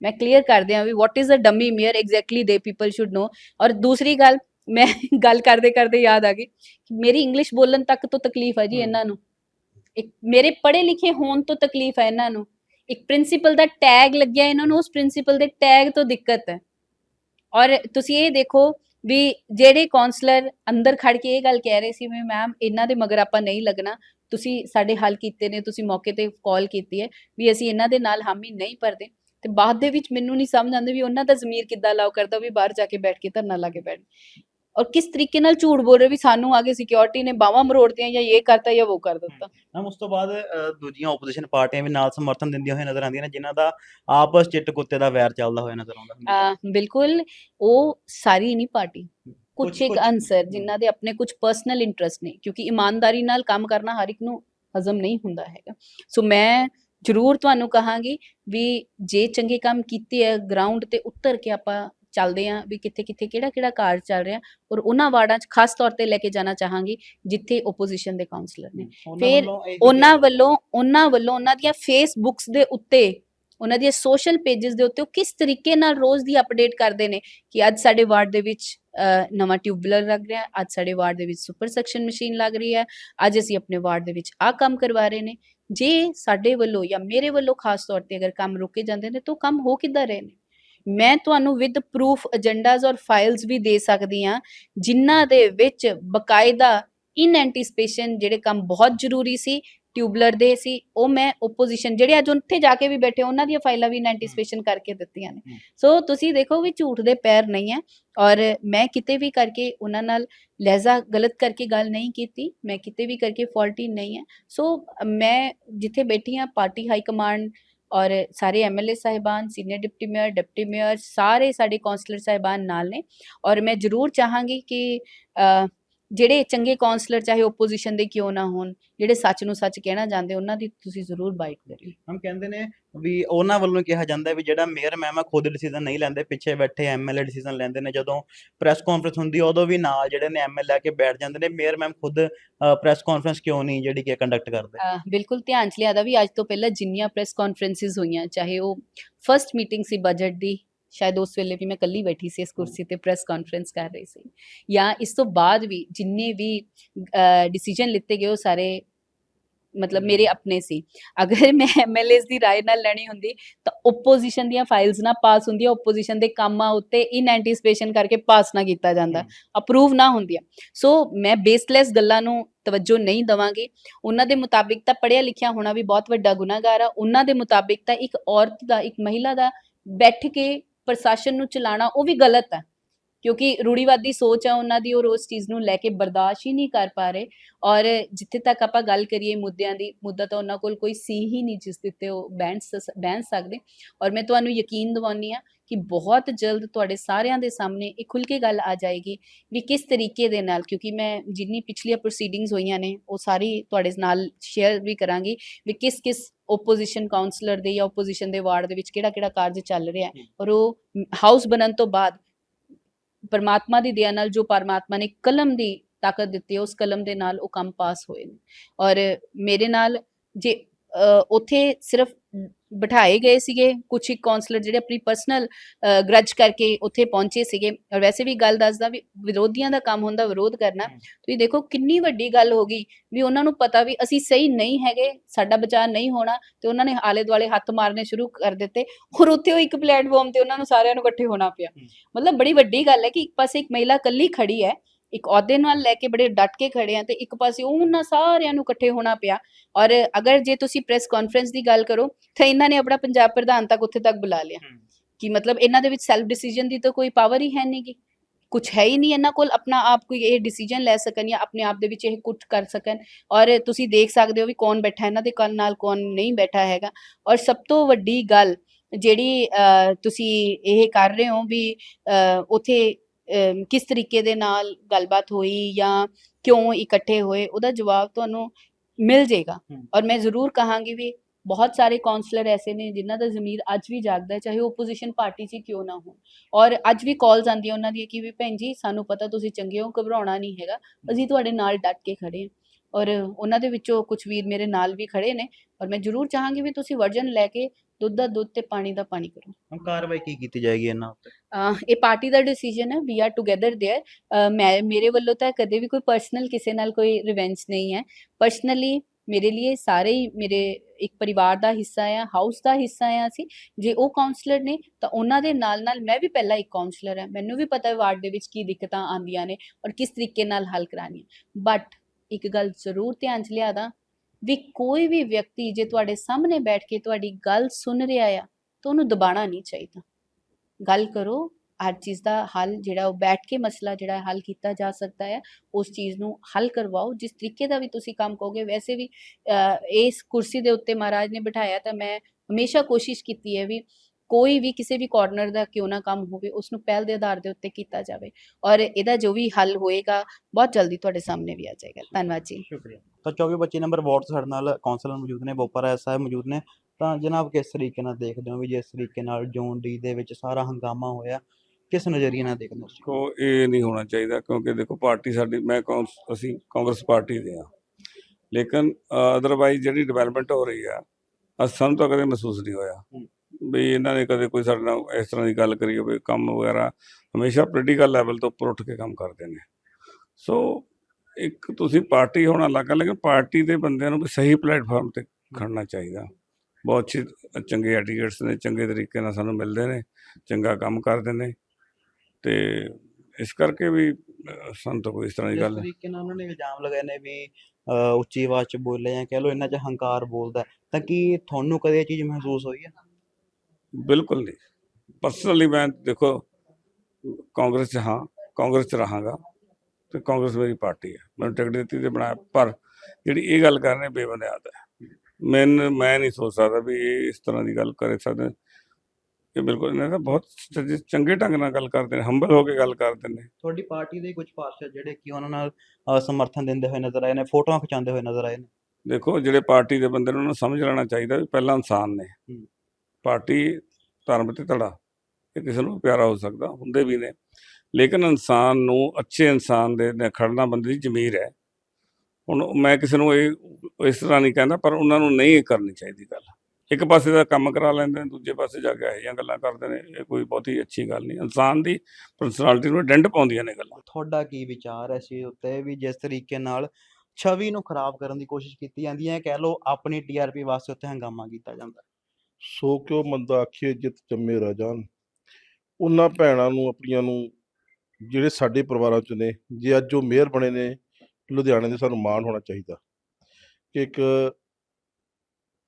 ਮੈਂ ਕਲੀਅਰ ਕਰ ਦਿਆਂ we what is a dummy mayor exactly the people should know ਔਰ ਦੂਸਰੀ ਗੱਲ ਮੈਂ ਗੱਲ ਕਰਦੇ ਕਰਦੇ ਯਾਦ ਆ ਗਈ ਕਿ ਮੇਰੀ ਇੰਗਲਿਸ਼ ਬੋਲਣ ਤੱਕ ਤੋਂ ਤਕਲੀਫ ਹੈ ਜੀ। ਇਹਨਾਂ ਨੂੰ। ਇੱਕ ਮੇਰੇ ਪੜ੍ਹੇ ਲਿਖੇ ਹੋਣ ਤੋਂ ਤਕਲੀਫ ਹੈ ਇਹਨਾਂ ਨੂੰ। ਇੱਕ ਪ੍ਰਿੰਸੀਪਲ ਦਾ ਟੈਗ ਲੱਗਿਆ ਇਹਨਾਂ ਨੂੰ ਉਸ ਪ੍ਰਿੰਸੀਪਲ ਦੇ ਟੈਗ ਤੋਂ ਦਿੱਕਤ ਹੈ। ਔਰ ਤੁਸੀਂ ਇਹ ਦੇਖੋ ਵੀ ਜਿਹੜੇ ਕਾਉਂਸਲਰ ਅੰਦਰ ਖੜ ਕੇ ਇਹ ਗੱਲ ਕਹਿ ਰਹੇ ਸੀ ਵੀ ਮੈਮ ਇਹਨਾਂ ਦੇ ਮਗਰ ਆਪਾਂ ਨਹੀਂ ਲੱਗਣਾ ਤੁਸੀਂ ਸਾਡੇ ਹੱਲ ਕੀਤੇ ਨੇ ਤੁਸੀਂ ਮੌਕੇ ਤੇ ਕਾਲ ਕੀਤੀ ਹੈ ਵੀ ਅਸੀਂ ਇਹਨਾਂ ਦੇ ਨਾਲ ਹਾਮੀ ਨਹੀਂ ਭਰਦੇ। ਤੇ ਬਾਅਦ ਦੇ ਵਿੱਚ ਮੈਨੂੰ ਨਹੀਂ ਸਮਝ ਆਉਂਦੀ ਵੀ ਉਹਨਾਂ ਦਾ ਜ਼ਮੀਰ ਕਿੱਦਾਂ ਅਲਾਉ ਕਰਦਾ ਵੀ ਬਾਹਰ ਜਾ ਕੇ ਬੈਠ ਕੇ ਧਰਨਾ ਲਾ ਕੇ ਬੈਠ। ਔਰ ਕਿਸ ਤਰੀਕੇ ਨਾਲ ਝੂਠ ਬੋਲ ਰਹੇ ਵੀ ਸਾਨੂੰ ਆਗੇ ਸਿਕਿਉਰਿਟੀ ਨੇ ਬਾਹਾਂ ਮਰੋੜਦੀਆਂ ਜਾਂ ਇਹ ਕਰਤਾ ਜਾਂ ਉਹ ਕਰ ਦਿੱਤਾ? ਮੈਮ ਉਸ ਤੋਂ ਬਾਅਦ ਦੂਜੀਆਂ ਆਪੋਜੀਸ਼ਨ ਪਾਰਟੀਆਂ ਵੀ ਨਾਲ ਸਮਰਥਨ ਦਿੰਦੀਆਂ ਹੋਈਆਂ ਨਜ਼ਰ ਆਉਂਦੀਆਂ ਨੇ ਜਿਨ੍ਹਾਂ ਦਾ ਆਪਸ ਚਿੱਟ ਕੁੱਤੇ ਦਾ ਵੈਰ ਚੱਲਦਾ ਹੋਇਆ ਨਜ਼ਰ ਆਉਂਦਾ ਬਿਲਕੁਲ ਉਹ ਸਾਰੀ ਨਹੀਂ ਪਾਰਟੀ। ਕੁਝ ਇੱਕ ਅਨਸਰ। ਜਿਨ੍ਹਾਂ ਦੇ ਆਪਣੇ ਕੁਝ ਪਰਸਨਲ ਇੰਟਰਸਟ ਨੇ ਕਿਉਂਕਿ ਇਮਾਨਦਾਰੀ ਨਾਲ ਕੰਮ ਕਰਨਾ ਹਰ ਇੱਕ ਨੂੰ ਹਜ਼ਮ ਨਹੀਂ ਹੁੰਦਾ ਹੈਗਾ। ਸੋ ਮੈਂ ਜ਼ਰੂਰ ਤੁਹਾਨੂੰ ਕਹਾਂਗੀ ਵੀ ਜੇ ਚੰਗੇ ਕੰਮ ਕੀਤੇ ਹੈ ਗਰਾਊਂਡ ਤੇ ਉਤਰ ਕੇ ਆਪਾਂ ਚੱਲਦੇ ਆਂ ਵੀ ਕਿੱਥੇ ਕਿੱਥੇ ਕਿਹੜਾ ਕਿਹੜਾ ਕਾਰਜ ਚੱਲ ਰਿਹਾ ਔਰ ਉਹਨਾਂ ਵਾਰਡਾਂ 'ਚ ਖਾਸ ਤੌਰ ਤੇ ਲੈ ਕੇ ਜਾਣਾ ਚਾਹਾਂਗੀ ਜਿੱਥੇ opposition ਦੇ ਕਾਉਂਸਲਰ ਨੇ। ਫਿਰ ਉਹਨਾਂ ਵੱਲੋਂ ਉਹਨਾਂ ਵੱਲੋਂ ਉਹਨਾਂ ਦੀਆਂ ਫੇਸਬੁੱਕਸ ਦੇ ਉੱਤੇ ਉਹਨਾਂ ਦੀਆਂ ਸੋਸ਼ਲ ਪੇजेस ਦੇ ਉੱਤੇ ਉਹ ਕਿਸ ਤਰੀਕੇ ਨਾਲ ਰੋਜ਼ ਦੀ ਅਪਡੇਟ ਕਰਦੇ ਨੇ ਕਿ ਅੱਜ ਸਾਡੇ ਵਾਰਡ ਦੇ ਵਿੱਚ ਨਵਾਂ ਟਿਊਬਲਰ ਲੱਗ ਰਿਹਾ ਅੱਜ ਸਾਡੇ ਵਾਰਡ ਦੇ ਵਿੱਚ ਸੁਪਰ ਸੈਕਸ਼ਨ ਮਸ਼ੀਨ ਲੱਗ ਰਹੀ ਹੈ ਅੱਜ ਅਸੀਂ ਆਪਣੇ ਵਾਰਡ ਦੇ ਵਿੱਚ ਆਹ ਕੰਮ ਕਰਵਾ ਰਹੇ ਨੇ। ਜੇ ਸਾਡੇ ਵੱਲੋਂ ਜਾਂ ਮੇਰੇ ਵੱਲੋਂ ਖਾਸ ਤੌਰ ਤੇ ਅਗਰ ਕੰਮ ਰੋਕੇ ਜਾਂਦੇ ਨੇ ਤਾਂ ਕੰਮ ਹੋ ਕਿੱਦਾਂ ਰਹੇ ਨੇ? ਮੈਂ ਤੁਹਾਨੂੰ ਵਿਦ ਪ੍ਰੂਫ ਏਜੰਡਾਜ਼ ਔਰ ਫਾਈਲਸ ਵੀ ਦੇ ਸਕਦੀ ਹਾਂ ਜਿਨ੍ਹਾਂ ਦੇ ਵਿੱਚ ਬਕਾਇਦਾ ਇਨ ਐਂਟੀਸਪੇਸ਼ਨ ਜਿਹੜੇ ਕੰਮ ਬਹੁਤ ਜ਼ਰੂਰੀ ਸੀ ਟਿਊਬਲਰ ਦੇ ਸੀ ਉਹ ਮੈਂ ਆਪੋਜੀਸ਼ਨ ਜਿਹੜੇ ਅੱਜ ਉੱਥੇ ਜਾ ਕੇ ਵੀ ਬੈਠੇ ਉਹਨਾਂ ਦੀਆਂ ਫਾਈਲਾਂ ਵੀ ਐਂਟੀਸਪੇਸ਼ਨ ਕਰਕੇ ਦਿੱਤੀਆਂ ਨੇ। ਸੋ ਤੁਸੀਂ ਦੇਖੋ ਵੀ ਝੂਠ ਦੇ ਪੈਰ ਨਹੀਂ ਹੈ ਔਰ ਮੈਂ ਕਿਤੇ ਵੀ ਕਰਕੇ ਉਹਨਾਂ ਨਾਲ ਲਹਿਜ਼ਾ ਗਲਤ ਕਰਕੇ ਗੱਲ ਨਹੀਂ ਕੀਤੀ ਮੈਂ ਕਿਤੇ ਵੀ ਕਰਕੇ ਫਾਲਟੀ ਨਹੀਂ ਹੈ ਸੋ ਮੈਂ ਜਿੱਥੇ ਬੈਠੀ ਹਾਂ ਪਾਰਟੀ ਹਾਈ ਕਮਾਂਡ ਔਰ ਸਾਰੇ ਐਮਐਲਏ ਸਾਹਿਬਾਨ, senior deputy mayor deputy mayor, ਸਾਰੇ ਸਾਡੇ ਕਾਉਂਸਲਰ ਸਾਹਿਬਾਨ ਨਾਲ ਨੇ। ਔਰ ਮੈਂ ਜ਼ਰੂਰ ਚਾਹਾਂਗੀ ਕਿ ਜਿਹੜੇ ਚੰਗੇ ਕਾਉਂਸਲਰ ਚਾਹੇ ਓਪੋਜੀਸ਼ਨ ਦੇ ਕਿਉਂ ਨਾ ਹੋਣ ਜਿਹੜੇ ਸੱਚ ਨੂੰ ਸੱਚ ਕਹਿਣਾ ਚਾਹੁੰਦੇ ਉਹਨਾਂ ਦੀ ਤੁਸੀਂ ਜ਼ਰੂਰ ਬਾਈਟ ਕਰਿਓ। ਹਮ ਕਹਿੰਦੇ ਨੇ ਵੀ ਉਹਨਾਂ ਵੱਲੋਂ ਕਿਹਾ ਜਾਂਦਾ ਵੀ ਜਿਹੜਾ ਮੇਅਰ ਆ ਖੁਦ ਡਿਸੀਜਨ ਨਹੀਂ ਲੈਂਦੇ ਪਿੱਛੇ ਬੈਠੇ ਐਮਐਲਏ ਡਿਸੀਜਨ ਲੈਂਦੇ ਨੇ। ਜਦੋਂ ਪ੍ਰੈਸ ਕਾਨਫਰੰਸ ਹੁੰਦੀ ਉਦੋਂ ਵੀ ਨਾਲ ਜਿਹੜੇ ਨੇ ਐਮਐਲਏ ਆ ਕੇ ਬੈਠ ਜਾਂਦੇ ਨੇ। ਮੇਅਰ ਮੈਮ ਖੁਦ ਪ੍ਰੈਸ ਕਾਨਫਰੰਸ ਕਿਉਂ ਨਹੀਂ ਜਿਹੜੀ ਕਿ ਕੰਡਕਟ ਕਰਦੇ? ਬਿਲਕੁਲ ਧਿਆਨ ਚ ਲਿਆਦਾ ਵੀ ਅੱਜ ਤੋਂ ਪਹਿਲਾਂ ਜਿੰਨੀਆਂ ਪ੍ਰੈਸ ਕਾਨਫਰੰਸਿਸ ਹੋਈਆਂ ਚਾਹੇ ਉਹ ਫਰਸਟ ਮੀਟਿੰਗ ਸੀ ਬਜਟ ਦੀ ਸ਼ਾਇਦ ਉਸ ਵੇਲੇ ਵੀ ਮੈਂ ਇਕੱਲੀ ਬੈਠੀ ਸੀ ਇਸ ਕੁਰਸੀ ਤੇ ਪ੍ਰੈਸ ਕਾਨਫਰੰਸ ਕਰ ਰਹੀ ਸੀ ਜਾਂ ਇਸ ਤੋਂ ਬਾਅਦ ਵੀ ਜਿੰਨੇ ਵੀ ਡਿਸੀਜਨ ਲਿੱਤੇ ਗਏ ਉਹ ਸਾਰੇ ਮਤਲਬ ਮੇਰੇ ਆਪਣੇ ਸੀ ਅਗਰ ਮੈਂ ਐਮਐਲਏਸ ਦੀ رائے ਨਾਲ ਲੈਣੀ ਹੁੰਦੀ ਤਾਂ ਓਪੋਜੀਸ਼ਨ ਦੀਆਂ ਫਾਈਲਸ ਨਾ ਪਾਸ ਹੁੰਦੀਆਂ ਓਪੋਜੀਸ਼ਨ ਦੇ ਕੰਮਾਂ ਉੱਤੇ ਇਨ ਐਂਟੀਸਪੇਸ਼ਨ ਕਰਕੇ ਪਾਸ ਨਾ ਕੀਤਾ ਜਾਂਦਾ ਅਪਰੂਵ ਨਾ ਹੁੰਦੀਆਂ ਸੋ ਮੈਂ ਬੇਸਲੈਸ ਗੱਲਾਂ ਨੂੰ ਤਵੱਜੋ ਨਹੀਂ ਦਵਾਂਗੀ ਉਹਨਾਂ ਦੇ ਮੁਤਾਬਿਕ ਤਾਂ ਪੜ੍ਹਿਆ ਲਿਖਿਆ ਹੋਣਾ ਵੀ ਬਹੁਤ ਵੱਡਾ ਗੁਨਾਹਗਾਰ ਆ ਉਹਨਾਂ ਦੇ ਮੁਤਾਬਿਕ ਤਾਂ ਇੱਕ ਔਰਤ ਦਾ ਇੱਕ ਮਹਿਲਾ ਦਾ ਬੈਠ ਕੇ ਪ੍ਰਸ਼ਾਸਨ ਨੂੰ ਚਲਾਉਣਾ ਉਹ ਵੀ ਗਲਤ ਹੈ। ਕਿਉਂਕਿ ਰੂੜੀਵਾਦੀ ਸੋਚ ਆ ਉਹਨਾਂ ਦੀ ਔਰ ਉਸ ਚੀਜ਼ ਨੂੰ ਲੈ ਕੇ ਬਰਦਾਸ਼ਤ ਹੀ ਨਹੀਂ ਕਰ ਪਾ ਰਹੇ। ਔਰ ਜਿੱਥੇ ਤੱਕ ਆਪਾਂ ਗੱਲ ਕਰੀਏ ਮੁੱਦਿਆਂ ਦੀ, ਮੁੱਦਾ ਤਾਂ ਉਹਨਾਂ ਕੋਲ ਕੋਈ ਸੀ ਹੀ ਨਹੀਂ ਜਿਸ ਦੇ ਉੱਤੇ ਉਹ ਬੈਠ ਸ- ਸਕਦੇ। ਔਰ ਮੈਂ ਤੁਹਾਨੂੰ ਯਕੀਨ ਦਿਵਾਉਂਦੀ ਆ ਕਿ ਬਹੁਤ ਜਲਦ ਤੁਹਾਡੇ ਸਾਰਿਆਂ ਦੇ ਸਾਹਮਣੇ ਇਹ ਖੁੱਲ ਕੇ ਗੱਲ ਆ ਜਾਏਗੀ ਵੀ ਕਿਸ ਤਰੀਕੇ ਦੇ ਨਾਲ ਕਿਉਂਕਿ ਮੈਂ ਜਿੰਨੀ ਪਿਛਲੀਆਂ ਪ੍ਰੋਸੀਡਿੰਗਸ ਹੋਈਆਂ ਨੇ ਉਹ ਸਾਰੀ ਤੁਹਾਡੇ ਨਾਲ ਸ਼ੇਅਰ ਵੀ ਕਰਾਂਗੀ ਵੀ ਕਿਸ ਕਿਸ ਓਪੋਜੀਸ਼ਨ ਕਾਉਂਸਲਰ ਦੇ ਜਾਂ ਓਪੋਜੀਸ਼ਨ ਦੇ ਵਾਰਡ ਦੇ ਵਿੱਚ ਕਿਹੜਾ ਕਿਹੜਾ ਕਾਰਜ ਚੱਲ ਰਿਹਾ ਹੈ। ਔਰ ਉਹ ਹਾਊਸ ਬਣਨ ਤੋਂ ਬਾਅਦ ਪਰਮਾਤਮਾ ਦੀ ਦਇਆ ਨਾਲ ਜੋ ਪਰਮਾਤਮਾ ਨੇ ਕਲਮ ਦੀ ਤਾਕਤ ਦਿੱਤੀ ਹੈ ਉਸ ਕਲਮ ਦੇ ਨਾਲ ਉਹ ਕੰਮ ਪਾਸ ਹੋਏ ਨੇ ਔਰ ਮੇਰੇ ਨਾਲ ਜੇ ਉੱਥੇ ਸਿਰਫ ਬਿਠਾਏ ਗਏ ਸੀਗੇ ਕੁਝ ਇੱਕ ਕਾਉਂਸਲਰ ਜਿਹੜੇ ਆਪਣੀ ਪਰਸਨਲ ਗਰਜ ਕਰਕੇ ਉੱਥੇ ਪਹੁੰਚੇ ਸੀਗੇ ਔਰ ਵੈਸੇ ਵੀ ਗੱਲ ਦੱਸਦਾ ਵੀ ਵਿਰੋਧੀਆਂ ਦਾ ਕੰਮ ਹੁੰਦਾ ਵਿਰੋਧ ਕਰਨਾ। ਤੁਸੀਂ ਦੇਖੋ ਕਿੰਨੀ ਵੱਡੀ ਗੱਲ ਹੋ ਗਈ ਵੀ ਉਹਨਾਂ ਨੂੰ ਪਤਾ ਵੀ ਅਸੀਂ ਸਹੀ ਨਹੀਂ ਹੈਗੇ ਸਾਡਾ ਬਚਾਅ ਨਹੀਂ ਹੋਣਾ ਤੇ ਉਹਨਾਂ ਨੇ ਆਲੇ ਦੁਆਲੇ ਹੱਥ ਮਾਰਨੇ ਸ਼ੁਰੂ ਕਰ ਦਿੱਤੇ ਔਰ ਉੱਥੇ ਉਹ ਇੱਕ ਪਲੇਟਫਾਰਮ ਤੇ ਉਹਨਾਂ ਨੂੰ ਸਾਰਿਆਂ ਨੂੰ ਇਕੱਠੇ ਹੋਣਾ ਪਿਆ। ਮਤਲਬ ਬੜੀ ਵੱਡੀ ਗੱਲ ਹੈ ਕਿ ਇੱਕ ਪਾਸੇ ਇੱਕ ਮਹਿਲਾ ਇਕੱਲੀ ਖੜੀ ਹੈ ਇੱਕ ਅਹੁਦੇ ਨਾਲ ਲੈ ਕੇ ਬੜੇ ਡਟ ਕੇ ਖੜੇ ਆ ਤੇ ਇੱਕ ਪਾਸੇ ਉਹਨਾਂ ਸਾਰਿਆਂ ਨੂੰ ਇਕੱਠੇ ਹੋਣਾ ਪਿਆ। ਔਰ ਅਗਰ ਜੇ ਤੁਸੀਂ ਪ੍ਰੈਸ ਕਾਨਫਰੰਸ ਦੀ ਗੱਲ ਕਰੋ ਤਾਂ ਇਹਨਾਂ ਨੇ ਆਪਣਾ ਪੰਜਾਬ ਪ੍ਰਧਾਨ ਤੱਕ ਉੱਥੇ ਤੱਕ ਬੁਲਾ ਲਿਆ। ਕਿ ਮਤਲਬ ਇਹਨਾਂ ਦੇ ਵਿੱਚ ਸੈਲਫ ਡਿਸੀਜਨ ਦੀ ਤਾਂ ਕੋਈ ਪਾਵਰ ਹੀ ਹੈ ਨਹੀਂ ਗੀ। ਕੁਝ ਹੈ ਹੀ ਨਹੀਂ ਇਹਨਾਂ ਕੋਲ ਆਪਣਾ ਆਪ ਕੋਈ ਇਹ ਡਿਸੀਜਨ ਲੈ ਸਕਣ ਜਾਂ ਆਪਣੇ ਆਪ ਦੇ ਵਿੱਚ ਇਹ ਕੁਝ ਕਰ ਸਕਣ। ਔਰ ਤੁਸੀਂ ਦੇਖ ਸਕਦੇ ਹੋ ਵੀ ਕੌਣ ਬੈਠਾ ਇਹਨਾਂ ਦੇ ਕੰਨ ਨਾਲ ਕੌਣ ਨਹੀਂ ਬੈਠਾ ਹੈਗਾ। ਔਰ ਸਭ ਤੋਂ ਵੱਡੀ ਗੱਲ ਜਿਹੜੀ ਤੁਸੀਂ ਇਹ ਕਰ ਰਹੇ ਹੋ ਵੀ ਉੱਥੇ ਕਿਸ ਤਰੀਕੇ ਦੇ ਨਾਲ ਗੱਲਬਾਤ ਹੋਈ ਜਾਂ ਕਿਉਂ ਇਕੱਠੇ ਹੋਏ ਉਹਦਾ ਜਵਾਬ ਤੁਹਾਨੂੰ ਮਿਲ ਜਾਏਗਾ। ਔਰ ਮੈਂ ਜ਼ਰੂਰ ਕਹਾਂਗੀ ਵੀ ਬਹੁਤ ਸਾਰੇ ਕਾਉਂਸਲਰ ਐਸੇ ਨੇ ਜਿਨ੍ਹਾਂ ਦਾ ਜ਼ਮੀਰ ਅੱਜ ਵੀ ਜਾਗਦਾ ਹੈ ਚਾਹੇ ਉਹ ਆਪੋਜੀਸ਼ਨ ਪਾਰਟੀ 'ਚ ਕਿਉਂ ਨਾ ਹੋਣ। ਔਰ ਅੱਜ ਵੀ ਕਾਲਸ ਆਉਂਦੀਆਂ ਉਹਨਾਂ ਦੀਆਂ ਕਿ ਵੀ ਭੈਣ ਜੀ ਸਾਨੂੰ ਪਤਾ ਤੁਸੀਂ ਚੰਗੇ ਹੋ ਘਬਰਾਉਣਾ ਨਹੀਂ ਹੈਗਾ। ਅਸੀਂ ਤੁਹਾਡੇ ਨਾਲ ਡਟ ਕੇ ਖੜੇ ਹਾਂ। ਔਰ ਉਹਨਾਂ ਦੇ ਵਿੱਚੋਂ ਕੁਝ ਵੀਰ ਮੇਰੇ ਨਾਲ ਵੀ ਖੜੇ ਨੇ। ਔਰ ਮੈਂ ਜ਼ਰੂਰ ਚਾਹਾਂਗੀ ਵੀ ਤੁਸੀਂ ਵਰਜਨ ਲੈ ਕੇ ਦੁੱਧ ਦਾ ਦੁੱਧ ਤੇ ਪਾਣੀ ਦਾ ਪਾਣੀ ਕਰੋ ਹੁਣ ਕਾਰਵਾਈ ਕੀ ਕੀਤੀ ਜਾਏਗੀ ਇਹਨਾਂ ਉੱਤੇ ਅਹ ਇਹ ਪਾਰਟੀ ਦਾ ਡਿਸੀਜਨ ਹੈ ਵੀ ਆਰ ਟੁਗੇਦਰ देयर ਮੈਂ ਮੇਰੇ ਵੱਲੋਂ ਤਾਂ ਕਦੇ ਵੀ ਕੋਈ ਪਰਸਨਲ ਕਿਸੇ ਨਾਲ ਕੋਈ ਰਿਵੈਂਜ ਨਹੀਂ ਹੈ ਪਰਸਨਲੀ ਮੇਰੇ ਲਈ ਸਾਰੇ ਹੀ ਮੇਰੇ ਇੱਕ ਪਰਿਵਾਰ ਦਾ ਹਿੱਸਾ ਆ ਹਾਊਸ ਦਾ ਹਿੱਸਾ ਆ ਅਸੀਂ ਜੇ ਉਹ ਕਾਉਂਸਲਰ ਨੇ ਤਾਂ ਉਹਨਾਂ ਦੇ ਨਾਲ ਨਾਲ ਮੈਂ ਵੀ ਪਹਿਲਾਂ ਇੱਕ ਕਾਉਂਸਲਰ ਹਾਂ ਮੈਨੂੰ ਵੀ ਪਤਾ ਹੈ ਵਾਰਡ ਦੇ ਵਿੱਚ ਕੀ ਦਿੱਕਤਾਂ ਆਉਂਦੀਆਂ ਨੇ ਔਰ ਕਿਸ ਤਰੀਕੇ ਨਾਲ ਹੱਲ ਕਰਾਉਣੀਆਂ ਬਟ ਇੱਕ ਗੱਲ ਜ਼ਰੂਰ ਧਿਆਨ 'ਚ ਲਿਆਦਾ ਵੀ ਕੋਈ ਵੀ ਵਿਅਕਤੀ ਜੇ ਤੁਹਾਡੇ ਸਾਹਮਣੇ ਬੈਠ ਕੇ ਤੁਹਾਡੀ ਗੱਲ ਸੁਣ ਰਿਹਾ ਆ ਤਾਂ ਉਹਨੂੰ ਦਬਾਣਾ ਨਹੀਂ ਚਾਹੀਦਾ। ਗੱਲ ਕਰੋ ਹਰ ਚੀਜ਼ ਦਾ ਹੱਲ ਜਿਹੜਾ ਉਹ ਬੈਠ ਕੇ ਮਸਲਾ ਜਿਹੜਾ ਹੱਲ ਕੀਤਾ ਜਾ ਸਕਦਾ ਹੈ ਉਸ ਚੀਜ਼ ਨੂੰ ਹੱਲ ਕਰਵਾਓ। ਜਿਸ ਤਰੀਕੇ ਦਾ ਵੀ ਤੁਸੀਂ ਕੰਮ ਕਹੋਗੇ ਵੈਸੇ ਵੀ ਅਹ, ਇਸ ਕੁਰਸੀ ਦੇ ਉੱਤੇ ਮਹਾਰਾਜ ਨੇ ਬਿਠਾਇਆ ਤਾਂ ਮੈਂ ਹਮੇਸ਼ਾ ਕੋਸ਼ਿਸ਼ ਕੀਤੀ ਹੈ ਵੀ ਕੋਈ ਵੀ ਕਿਸੇ ਵੀ ਕਾਰਨਰ ਦਾ ਕਿਉਂ ਨਾ ਕੰਮ ਹੋਵੇ ਉਸ ਨੂੰ ਪਹਿਲ ਦੇ ਆਧਾਰ ਦੇ ਉੱਤੇ ਕੀਤਾ ਜਾਵੇ ਔਰ ਇਹਦਾ ਜੋ ਵੀ ਹੱਲ ਹੋਏਗਾ ਬਹੁਤ ਜਲਦੀ ਤੁਹਾਡੇ ਸਾਹਮਣੇ ਵੀ ਆ ਜਾਏਗਾ। ਧੰਨਵਾਦ ਜੀ। ਸ਼ੁਕਰੀਆ। ਤਾਂ 24 25 ਨੰਬਰ ਵਾਰਡ ਸਾਡੇ ਨਾਲ ਕਾਉਂਸਲਰ ਮੌਜੂਦ ਨੇ ਬੋਪਰ ਐਸ ਸਾਹਿਬ ਮੌਜੂਦ ਨੇ। ਤਾਂ ਜਨਾਬ ਕਿਸ ਤਰੀਕੇ ਨਾਲ ਦੇਖਦੇ ਹੋ ਵੀ ਜਿਸ ਤਰੀਕੇ ਨਾਲ ਜ਼ੋਨ ਡੀ ਦੇ ਵਿੱਚ ਸਾਰਾ ਹੰਗਾਮਾ ਹੋਇਆ ਕਿਸ ਨਜ਼ਰੀਏ ਨਾਲ ਦੇਖਦੇ ਹੋ? ਕੋ ਇਹ ਨਹੀਂ ਹੋਣਾ ਚਾਹੀਦਾ ਕਿਉਂਕਿ ਦੇਖੋ ਪਾਰਟੀ ਸਾਡੀ ਮੈਂ ਅਸੀਂ ਕਾਂਗਰਸ ਪਾਰਟੀ ਦੇ ਆ ਲੇਕਿਨ ਅਦਰਵਾਈਜ਼ ਜਿਹੜੀ ਡਿਵੈਲਪਮੈਂਟ ਹੋ ਰਹੀ ਆ ਅ ਸਾਨੂੰ ਤਾਂ ਕਦੇ ਮਹਿਸੂਸ ਨਹੀਂ ਹੋਇਆ। ਵੀ ਇਹਨਾਂ ਨੇ ਕਦੇ ਕੋਈ ਸਾਡੇ ਨਾਲ ਇਸ ਤਰ੍ਹਾਂ ਦੀ ਗੱਲ ਕਰੀ ਹੋਵੇ ਕੰਮ ਵਗੈਰਾ ਹਮੇਸ਼ਾ ਪੋਲੀਟੀਕਲ ਲੈਵਲ ਤੋਂ ਉੱਪਰ ਉੱਠ ਕੇ ਕੰਮ ਕਰਦੇ ਨੇ। ਸੋ ਇੱਕ ਤੁਸੀਂ ਪਾਰਟੀ ਹੋਣਾ ਲੱਗਾ ਲੇਕਿਨ ਪਾਰਟੀ ਦੇ ਬੰਦਿਆਂ ਨੂੰ ਸਹੀ ਪਲੇਟਫਾਰਮ ਤੇ ਖੜਨਾ ਚਾਹੀਦਾ। ਬਹੁਤ ਅੱਛੇ ਚੰਗੇ ਐਡੀਕੇਟਸ ਨੇ ਚੰਗੇ ਤਰੀਕੇ ਨਾਲ ਸਾਨੂੰ ਮਿਲਦੇ ਨੇ ਚੰਗਾ ਕੰਮ ਕਰਦੇ ਨੇ। ਤੇ ਇਸ ਕਰਕੇ ਵੀ ਅਹ, ਸਾਨੂੰ ਤਾਂ ਕੋਈ ਇਸ ਤਰ੍ਹਾਂ ਦੀ ਗੱਲ ਤਰੀਕੇ ਨਾਲ ਉਹਨਾਂ ਨੇ ਇਲਜ਼ਾਮ ਲਗਾਏ ਨੇ ਵੀ ਉੱਚੀ ਆਵਾਜ਼ 'ਚ ਬੋਲੇ ਜਾਂ ਕਹਿ ਲਓ ਇਹਨਾਂ 'ਚ ਹੰਕਾਰ ਬੋਲਦਾ ਤਾਂ ਕੀ ਤੁਹਾਨੂੰ ਕਦੇ ਇਹ ਚੀਜ਼ ਮਹਿਸੂਸ ਹੋਈ ਹੈ? ਬਿਲਕੁਲ ਨਹੀਂ। ਪਰਸਨਲੀ ਮੈਂ ਦੇਖੋ ਕਾਂਗਰਸ 'ਚ ਹਾਂ ਕਾਂਗਰਸ 'ਚ ਰਹਾਂਗਾ ਤੇ ਕਾਂਗਰਸ ਮੇਰੀ ਪਾਰਟੀ ਹੈ। ਮੈਨੂੰ ਟਿਕਟ ਦਿੱਤੀ ਤੇ ਬਣਾਇਆ ਪਰ ਜਿਹੜੀ ਇਹ ਗੱਲ ਕਰ ਰਹੇ ਬੇਬੁਨਿਆਦ ਹੈ। ਮੈਂ ਮੈਂ ਨਹੀਂ ਸੋਚ ਸਕਦਾ ਵੀ ਇਹ ਇਸ ਤਰ੍ਹਾਂ ਦੀ ਗੱਲ ਕਰ ਸਕਦੇ। ਇਹ ਬਿਲਕੁਲ ਇਹਨਾਂ ਦਾ ਬਹੁਤ ਚੰਗੇ ਢੰਗ ਨਾਲ ਗੱਲ ਕਰਦੇ ਨੇ ਹੰਬਲ ਹੋ ਕੇ ਗੱਲ ਕਰਦੇ ਨੇ। ਤੁਹਾਡੀ ਪਾਰਟੀ ਦੇ ਕੁਝ ਪਾਰਸ਼ਦ ਜਿਹੜੇ ਕਿ ਉਹਨਾਂ ਨਾਲ ਸਮਰਥਨ ਦਿੰਦੇ ਹੋਏ ਨਜ਼ਰ ਆਏ ਨੇ ਫੋਟੋਆਂ ਖਿਚਾਉਂਦੇ ਹੋਏ ਨਜ਼ਰ ਆਏ ਨੇ? ਦੇਖੋ ਜਿਹੜੇ ਪਾਰਟੀ ਦੇ ਬੰਦੇ ਨੇ ਉਹਨਾਂ ਨੂੰ ਸਮਝ ਲੈਣਾ ਚਾਹੀਦਾ ਵੀ ਪਹਿਲਾਂ ਇਨਸਾਨ ਨੇ। ਪਾਰਟੀ ਧਰਮ ਤੇ ਧੜਾ, ਇਹ ਕਿਸੇ ਨੂੰ ਪਿਆਰਾ ਹੋ ਸਕਦਾ, ਹੁੰਦੇ ਵੀ ਨੇ। ਲੇਕਿਨ ਇਨਸਾਨ ਨੂੰ ਅੱਛੇ ਇਨਸਾਨ ਦੇ ਨਾਲ ਖੜਨਾ ਬੰਦੇ ਦੀ ਜ਼ਮੀਰ ਹੈ। ਹੁਣ ਮੈਂ ਕਿਸੇ ਨੂੰ ਇਹ, ਇਸ ਤਰ੍ਹਾਂ ਨਹੀਂ ਕਹਿੰਦਾ, ਪਰ ਉਹਨਾਂ ਨੂੰ ਨਹੀਂ ਕਰਨੀ ਚਾਹੀਦੀ ਗੱਲ। ਇੱਕ ਪਾਸੇ ਦਾ ਕੰਮ ਕਰਾ ਲੈਂਦੇ ਨੇ, ਦੂਜੇ ਪਾਸੇ ਜਾ ਕੇ ਇਹੋ ਜਿਹੀਆਂ ਗੱਲਾਂ ਕਰਦੇ ਨੇ, ਇਹ ਕੋਈ ਬਹੁਤੀ ਅੱਛੀ ਗੱਲ ਨਹੀਂ। ਇਨਸਾਨ ਦੀ ਪਰਸਨੈਲਿਟੀ ਨੂੰ ਡੈਂਟ ਪਾਉਂਦੀਆਂ ਨੇ ਗੱਲਾਂ। ਤੁਹਾਡਾ ਕੀ ਵਿਚਾਰ ਹੈ ਇਸ ਉੱਤੇ ਵੀ ਜਿਸ ਤਰੀਕੇ ਨਾਲ ਛਵੀ ਨੂੰ ਖਰਾਬ ਕਰਨ ਦੀ ਕੋਸ਼ਿਸ਼ ਕੀਤੀ ਜਾਂਦੀ ਹੈ, ਕਹਿ ਲਓ ਆਪਣੀ ਟੀਆਰਪੀ ਵਾਸਤੇ ਉੱਥੇ ਹੰਗਾਮਾ ਕੀਤਾ ਜਾਂਦਾ? ਸੋ ਕਿਉ ਮੰਦਾ ਆਖੀਏ ਜਿਤ ਜੰਮੇ ਰਾਜਾਨ ਉਹਨਾਂ ਭੈਣਾਂ ਨੂੰ, ਆਪਣੀਆਂ ਨੂੰ ਜਿਹੜੇ ਸਾਡੇ ਪਰਿਵਾਰਾਂ ਚ ਨੇ, ਜੇ ਅੱਜ ਉਹ ਮੇਅਰ ਬਣੇ ਨੇ, ਲੁਧਿਆਣੇ ਦੇ ਸਾਨੂੰ ਮਾਣ ਹੋਣਾ ਚਾਹੀਦਾ। ਕਿ ਇੱਕ